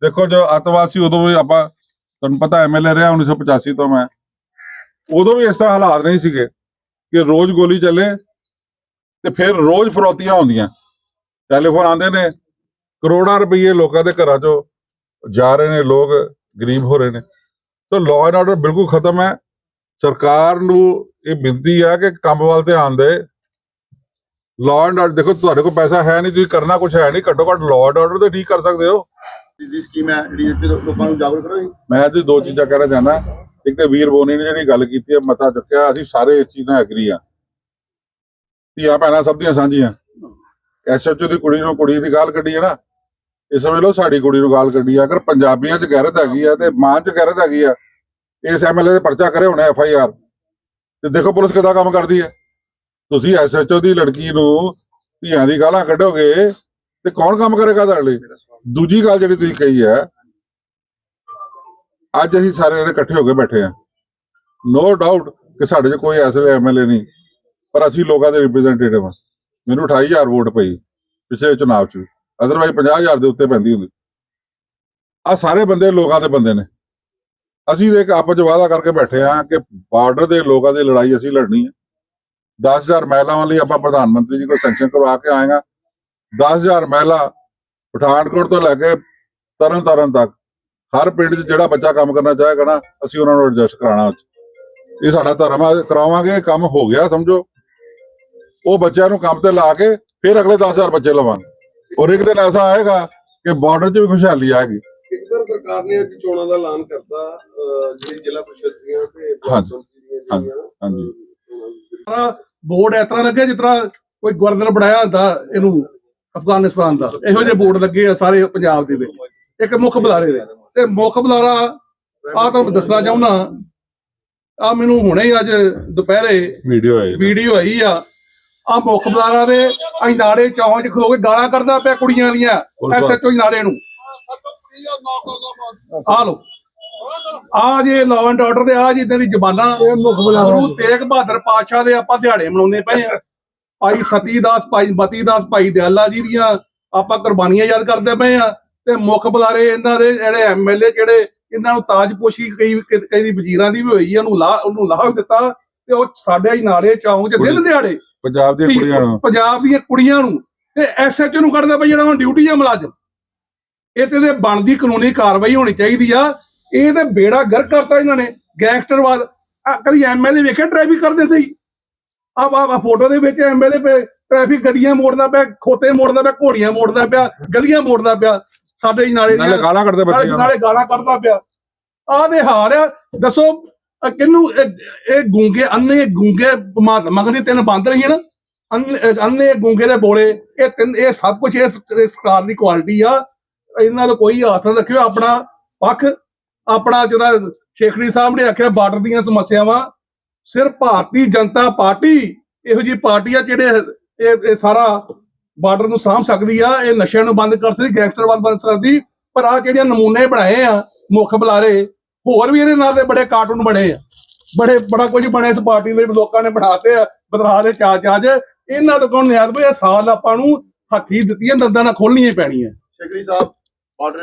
ਦੇਖੋ ਜੋ ਅੱਤਵਾਦ ਸੀ ਉਦੋਂ ਵੀ ਆਪਾਂ, ਤੁਹਾਨੂੰ ਪਤਾ ਐਮਐਲਏ ਰਿਹਾ 1985 ਤੋਂ ਮੈਂ। ਉਦੋਂ ਵੀ ਇਸ ਤਰ੍ਹਾਂ ਹਾਲਾਤ ਨਹੀਂ ਸੀਗੇ ਕਿ ਰੋਜ਼ ਗੋਲੀ ਚੱਲੇ ਤੇ ਫਿਰ ਰੋਜ਼ ਫਰੋਤੀਆਂ ਹੁੰਦੀਆਂ ਟੈਲੀਫੋਨ ਆਉਂਦੇ ਨੇ, ਕਰੋੜਾਂ ਰੁਪਏ ਲੋਕਾਂ ਦੇ ਘਰਾਂ 'ਚੋਂ ਜਾ ਰਹੇ ਨੇ, ਲੋਕ ਗਰੀਬ ਹੋ ਰਹੇ ਨੇ। ਤਾਂ ਲਾਅ ਐਂਡ ਆਰਡਰ ਬਿਲਕੁਲ ਖਤਮ ਹੈ। ਸਰਕਾਰ ਨੂੰ ਇਹ ਬੇਨਤੀ ਹੈ ਕਿ ਕੰਮ ਵੱਲ ਧਿਆਨ ਦੇ। ਲਾਅ ਐਂਡ ਆਰਡਰ ਦੇਖੋ ਤੁਹਾਡੇ ਕੋਲ ਪੈਸਾ ਹੈ ਨਹੀਂ ਤੁਸੀਂ ਕਰਨਾ ਕੁਝ ਹੈ ਨਹੀਂ ਘੱਟੋ ਘੱਟ ਲਾਅ ਐਂਡ ਆਰਡਰ ਤੇ ਠੀਕ ਕਰ ਸਕਦੇ ਹੋ। ਦੀ ਸਕੀਮ ਹੈ ਜਿਹੜੀ ਇੱਥੇ ਲੋਕਾਂ ਨੂੰ ਜਾਗਰੂਕ ਕਰੋ ਮੈਂ ਜੀ ਦੋ ਚੀਜ਼ਾਂ ਕਹਿਣਾ ਚਾਹੁੰਦਾ। ਇੱਕ ਤੇ ਵੀਰ ਬੋਨੀ ਨੇ ਜਿਹੜੀ ਗੱਲ ਕੀਤੀ ਹੈ ਮਤਾ ਚੁੱਕਿਆ ਅਸੀਂ ਸਾਰੇ ਇਸ ਚੀਜ਼ ਨਾਲ ਐਗਰੀ ਆ ਧੀਆਂ ਭੈਣਾਂ ਸਭ ਦੀਆਂ ਸਾਂਝੀਆਂ। ਐਸਐਚਓ ਦੀ ਕੁੜੀ ਨੂੰ ਕੁੜੀ ਦੀ ਗਾਲ ਕੱਢੀ ਹੈ ਨਾ ਇਹ ਸਮਝ ਲਓ ਸਾਡੀ ਕੁੜੀ ਨੂੰ ਗਾਲ ਕੱਢੀ ਆ ਅਗਰ ਪੰਜਾਬੀਆਂ 'ਚ ਗੈਰਤ ਹੈਗੀ ਆ ਤੇ ਮਾਂ 'ਚ ਗੈਰਤ ਹੈਗੀ ਆ ਇਸ ਐਮਐਲਏ ਦੇ ਪਰਚਾ ਕਰੇ ਹੋਣਾ ਐਫ ਆਈ ਆਰ ਤੇ ਦੇਖੋ ਪੁਲਿਸ ਕਿਦਾਂ ਕੰਮ ਕਰਦੀ ਹੈ। ਤੁਸੀਂ ਐਸਐਚਓ ਦੀ ਲੜਕੀ ਨੂੰ ਧੀਆਂ ਦੀ ਗਾਲਾਂ ਕੱਢੋਗੇ ਤੇ ਕੌਣ ਕੰਮ ਕਰੇਗਾ ਤੁਹਾਡੇ ਲਈ? ਦੂਜੀ ਗੱਲ ਜਿਹੜੀ ਤੁਸੀਂ ਕਹੀ ਹੈ, ਅੱਜ ਅਸੀਂ ਸਾਰੇ ਜਣੇ ਇਕੱਠੇ ਹੋ ਕੇ ਬੈਠੇ ਆ ਨੋ ਡਾਊਟ ਕਿ ਸਾਡੇ 'ਚ ਕੋਈ ਐਸਲੇ ਐਮਐਲਏ ਨਹੀਂ, ਪਰ ਅਸੀਂ ਲੋਕਾਂ ਦੇ ਰਿਪਰੈਜ਼ੈਂਟੇਟਿਵ ਆ ਮੈਨੂੰ 28000 ਵੋਟ ਪਈ ਪਿਛਲੇ ਚੁਣਾਵ 'ਚ ਅਦਰਵਾਈਜ਼ 50000 ਦੇ ਉੱਤੇ ਪੈਂਦੀ ਹੁੰਦੀ। ਆ ਸਾਰੇ ਬੰਦੇ ਲੋਕਾਂ ਦੇ ਬੰਦੇ ਨੇ। ਅਸੀਂ ਤੇ ਇੱਕ ਆਪਸ 'ਚ ਵਾਅਦਾ ਕਰਕੇ ਬੈਠੇ ਆ ਕਿ ਬਾਰਡਰ ਦੇ ਲੋਕਾਂ ਦੀ ਲੜਾਈ ਅਸੀਂ ਲੜਨੀ ਹੈ। 10000 ਮਹਿਲਾਵਾਂ ਲਈ ਆਪਾਂ ਪ੍ਰਧਾਨ ਮੰਤਰੀ ਜੀ ਕੋਲ ਸੈਂਕਸ਼ਨ ਕਰਵਾ ਕੇ ਆਏਗਾ 10000 ਮਹਿਲਾ ਪਠਾਨਕੋਟ ਤੋਂ ਲੈ ਕੇ ਤਰਨ ਤਾਰਨ ਤੱਕ ਹਰ ਪਿੰਡ 'ਚ ਜਿਹੜਾ ਬੱਚਾ ਕੰਮ ਕਰਨਾ ਚਾਹੇਗਾ ਨਾ ਅਸੀਂ ਉਹਨਾਂ ਨੂੰ ਐਡਜਸਟ ਕਰਾਉਣਾ ਇਹ ਸਾਡਾ ਧਰਮ ਆ ਕਰਾਵਾਂਗੇ ਕੰਮ ਹੋ ਗਿਆ ਸਮਝੋ। ਉਹ ਬੱਚਿਆਂ ਨੂੰ ਕੰਮ ਤੇ ਲਾ ਕੇ ਫਿਰ ਅਗਲੇ 10000 ਬੱਚੇ ਲਵਾਂਗੇ। ਔਰ ਇੱਕ ਦਿਨ ਐਸਾ ਆਏਗਾ ਕਿ ਬਾਰਡਰ 'ਚ ਵੀ ਖੁਸ਼ਹਾਲੀ ਆਏਗੀ। ਸਰ ਸਰਕਾਰ ਨੇ ਅੱਜ ਚੋਣਾਂ ਦਾ ਐਲਾਨ ਕਰਤਾ ਜਿਹੜੀ ਜ਼ਿਲ੍ਹਾ ਪ੍ਰੀਸ਼ਦ ਦੀਆਂ ਤੇ ਹਾਂਜੀ, ਹਾਂਜੀ। ਅਹ, ਬੋਰਡ ਇਸ ਤਰ੍ਹਾਂ ਲੱਗਿਆ ਜਿਸ ਤਰ੍ਹਾਂ ਕੋਈ ਗਵਰਨਰ ਬਣਾਇਆ ਹੁੰਦਾ ਇਹਨੂੰ ਅਫਗਾਨਿਸਤਾਨ ਦਾ। ਇਹੋ ਜਿਹੇ ਬੋਰਡ ਲੱਗੇ ਆ ਸਾਰੇ ਪੰਜਾਬ ਦੇ ਵਿੱਚ। ਇੱਕ ਮੁੱਖ ਬੁਲਾਰੇ ਦੇ ਤੇ ਮੁੱਖ ਬੁਲਾਰਾ ਆ ਤੁਹਾਨੂੰ ਦੱਸਣਾ ਚਾਹੁੰਦਾ ਆ ਮੈਨੂੰ ਹੁਣੇ ਹੀ ਅੱਜ ਦੁਪਹਿਰੇ ਵੀਡੀਓ ਹੈ ਵੀਡੀਓ ਆਈ ਆ। ਆ ਮੁੱਖ ਬੁਲਾਰਾ ਦੇ ਅਸੀਂ ਨਾੜੇ ਚੌਂਚ 'ਚ ਖਲੋ ਕੇ ਗਾਲਾਂ ਕੱਢਦਾ ਪਿਆ ਕੁੜੀਆਂ ਦੀਆਂ ਐਸਐਚਓ ਨਾੜੇ ਨੂੰ। ਆ ਲੋ ਆ ਜੇ ਲਾਅ ਐਂਡ ਆਰਡਰ ਦੇ ਆ ਜੀ ਇਦਾਂ ਦੀ ਜ਼ਬਾਨਾਂ ਇਹ ਮੁੱਖ ਬੁਲਾਰਾ ਗੁਰੂ ਤੇਗ ਬਹਾਦਰ ਪਾਤਸ਼ਾਹ ਦੇ ਆਪਾਂ ਦਿਹਾੜੇ ਮਨਾਉਂਦੇ ਪਏ ਆ। ਭਾਈ ਸਤੀ ਦਾਸ ਭਾਈ ਮਤੀ ਦਾਸ ਭਾਈ ਦਿਆਲਾ ਜੀ ਦੀਆਂ ਆਪਾਂ ਕੁਰਬਾਨੀਆਂ ਯਾਦ ਕਰਦੇ ਪਏ ਆ। ਤੇ ਮੁੱਖ ਬੁਲਾਰੇ ਇਹਨਾਂ ਦੇ ਜਿਹੜੇ ਐਮਐਲਏ ਜਿਹੜੇ ਇਹਨਾਂ ਨੂੰ ਤਾਜਪੋਸ਼ੀ ਕਈ ਕਈ ਦੀ ਵਜ਼ੀਰਾਂ ਦੀ ਵੀ ਹੋਈ ਆ ਉਹਨੂੰ ਲਾ ਉਹਨੂੰ ਲਾਹ ਦਿੱਤਾ ਤੇ ਉਹ ਸਾਡੇ ਹੀ ਨਾਲੇ ਚੌਂਕ 'ਚ ਦਿਨ ਦਿਹਾੜੇ। ਪੰਜਾਬ ਦੀਆਂ ਕੁੜੀਆਂ ਨੂੰ। ਪੰਜਾਬ ਦੀਆਂ ਕੁੜੀਆਂ ਨੂੰ ਤੇ ਐਸਐਚਓ ਨੂੰ ਕੱਢਦਾ ਪਈ ਜਿਹੜਾ ਹੁਣ ਡਿਊਟੀ ਆ ਮੁਲਾਜ਼ਮ। ਇਹ ਤੇ ਇਹਦੇ ਬਣਦੀ ਕਾਨੂੰਨੀ ਕਾਰਵਾਈ ਹੋਣੀ ਚਾਹੀਦੀ ਆ। ਇਹ ਤੇ ਬੇੜਾ ਗਰ ਕਰਤਾ ਇਹਨਾਂ ਨੇ ਗੈਂਗਸਟਰਵਾਦ। ਕਦੀ ਐਮਐਲਏ ਵੇਖਿਆ ਟ੍ਰੈਫਿਕ ਕਰਦੇ ਸਹੀ ਆ ਆ ਫੋਟੋ ਦੇ ਵਿੱਚ ਐਮਐਲਏ ਪੇ ਟ੍ਰੈਫਿਕ ਗੱਡੀਆਂ ਮੋੜਦਾ ਪਿਆ ਖੋਤੇ ਮੋੜਦਾ ਪਿਆ ਘੋੜੀਆਂ ਮੋੜਦਾ ਪਿਆ ਗਲੀਆਂ ਮੋੜਦਾ ਪਿਆ ਸਾਡੇ ਨਾਲੇ ਨਾਲੇ ਗਾਲਾਂ ਕੱਢਦੇ ਨੂੰ ਨਾਲੇ ਗਾਲਾਂ ਕੱਢਦਾ ਪਿਆ। ਆਹ ਦੇ ਹਾਲ ਆ ਦੱਸੋ ਕਿਹਨੂੰ ਇਹ ਗੂੰਗੇ ਅੰਨੇ ਗੂੰਗੇ ਮਹਾਤਮਾ ਗਾਂਧੀ ਤਿੰਨ ਬੰਦ ਰਹੀਆਂ ਨਾ? ਅੰਨੇ ਗੂੰਗੇ ਦੇ ਬੋਲੇ ਇਹ ਤਿੰਨ ਇਹ ਸਭ ਕੁਝ ਇਸ ਸਰਕਾਰ ਦੀ ਕੁਆਲਿਟੀ ਆ। ਇਹਨਾਂ ਦਾ ਕੋਈ ਆਸਰਾ ਰੱਖਿਓ ਆਪਣਾ ਪੱਖ। ਆਪਣਾ ਜਿਹੜਾ ਸ਼ੇਖੜੀ ਸਾਹਿਬ ਨੇ ਆਖਿਆ ਬਾਰਡਰ ਦੀਆਂ ਸਮੱਸਿਆਵਾਂ, ਸਿਰਫ ਭਾਰਤੀ ਜਨਤਾ ਪਾਰਟੀ ਇਹੋ ਜੀ ਪਾਰਟੀ ਆ ਜਿਹੜੇ ਇਹ ਇਹ ਸਾਰਾ ਬਾਰਡਰ ਨੂੰ ਸਾਂਭ ਸਕਦੀ ਆ, ਇਹ ਨਸ਼ਿਆਂ ਨੂੰ ਬੰਦ ਕਰ ਸਕਦੀ, ਗੈਂਗਸਟਰ ਬੰਦ ਕਰ ਸਕਦੀ, ਪਰ ਆ ਜਿਹੜੀਆਂ ਨਮੂਨੇ ਬਣਾਏ ਆ ਮੁੱਖ ਬੁਲਾਰੇ, ਹੋਰ ਵੀ ਇਹਦੇ ਨਾਲ ਦੇ ਬੜੇ ਕਾਰਟੂਨ ਬਣੇ ਆ। ਬੜੇ, ਬੜਾ ਕੁਝ ਬਣਿਆ ਇਸ ਪਾਰਟੀ ਲਈ ਲੋਕਾਂ ਨੇ ਬਣਾਤੇ ਆ ਬਦਰਾ ਦੇ ਚਾਜ ਚਾਜ ਇਹਨਾਂ ਤੋਂ ਕੌਣ ਨਿਆਦ ਵੀ ਸਾਲ ਆਪਾਂ ਨੂੰ ਹੱਥੀ ਦਿੱਤੀਆਂ ਦੰਦਾਂ ਨਾਲ ਖੋਲਣੀਆਂ ਹੀ ਪੈਣੀਆਂ। ਸ਼ੇਖੜੀ ਸਾਹਿਬ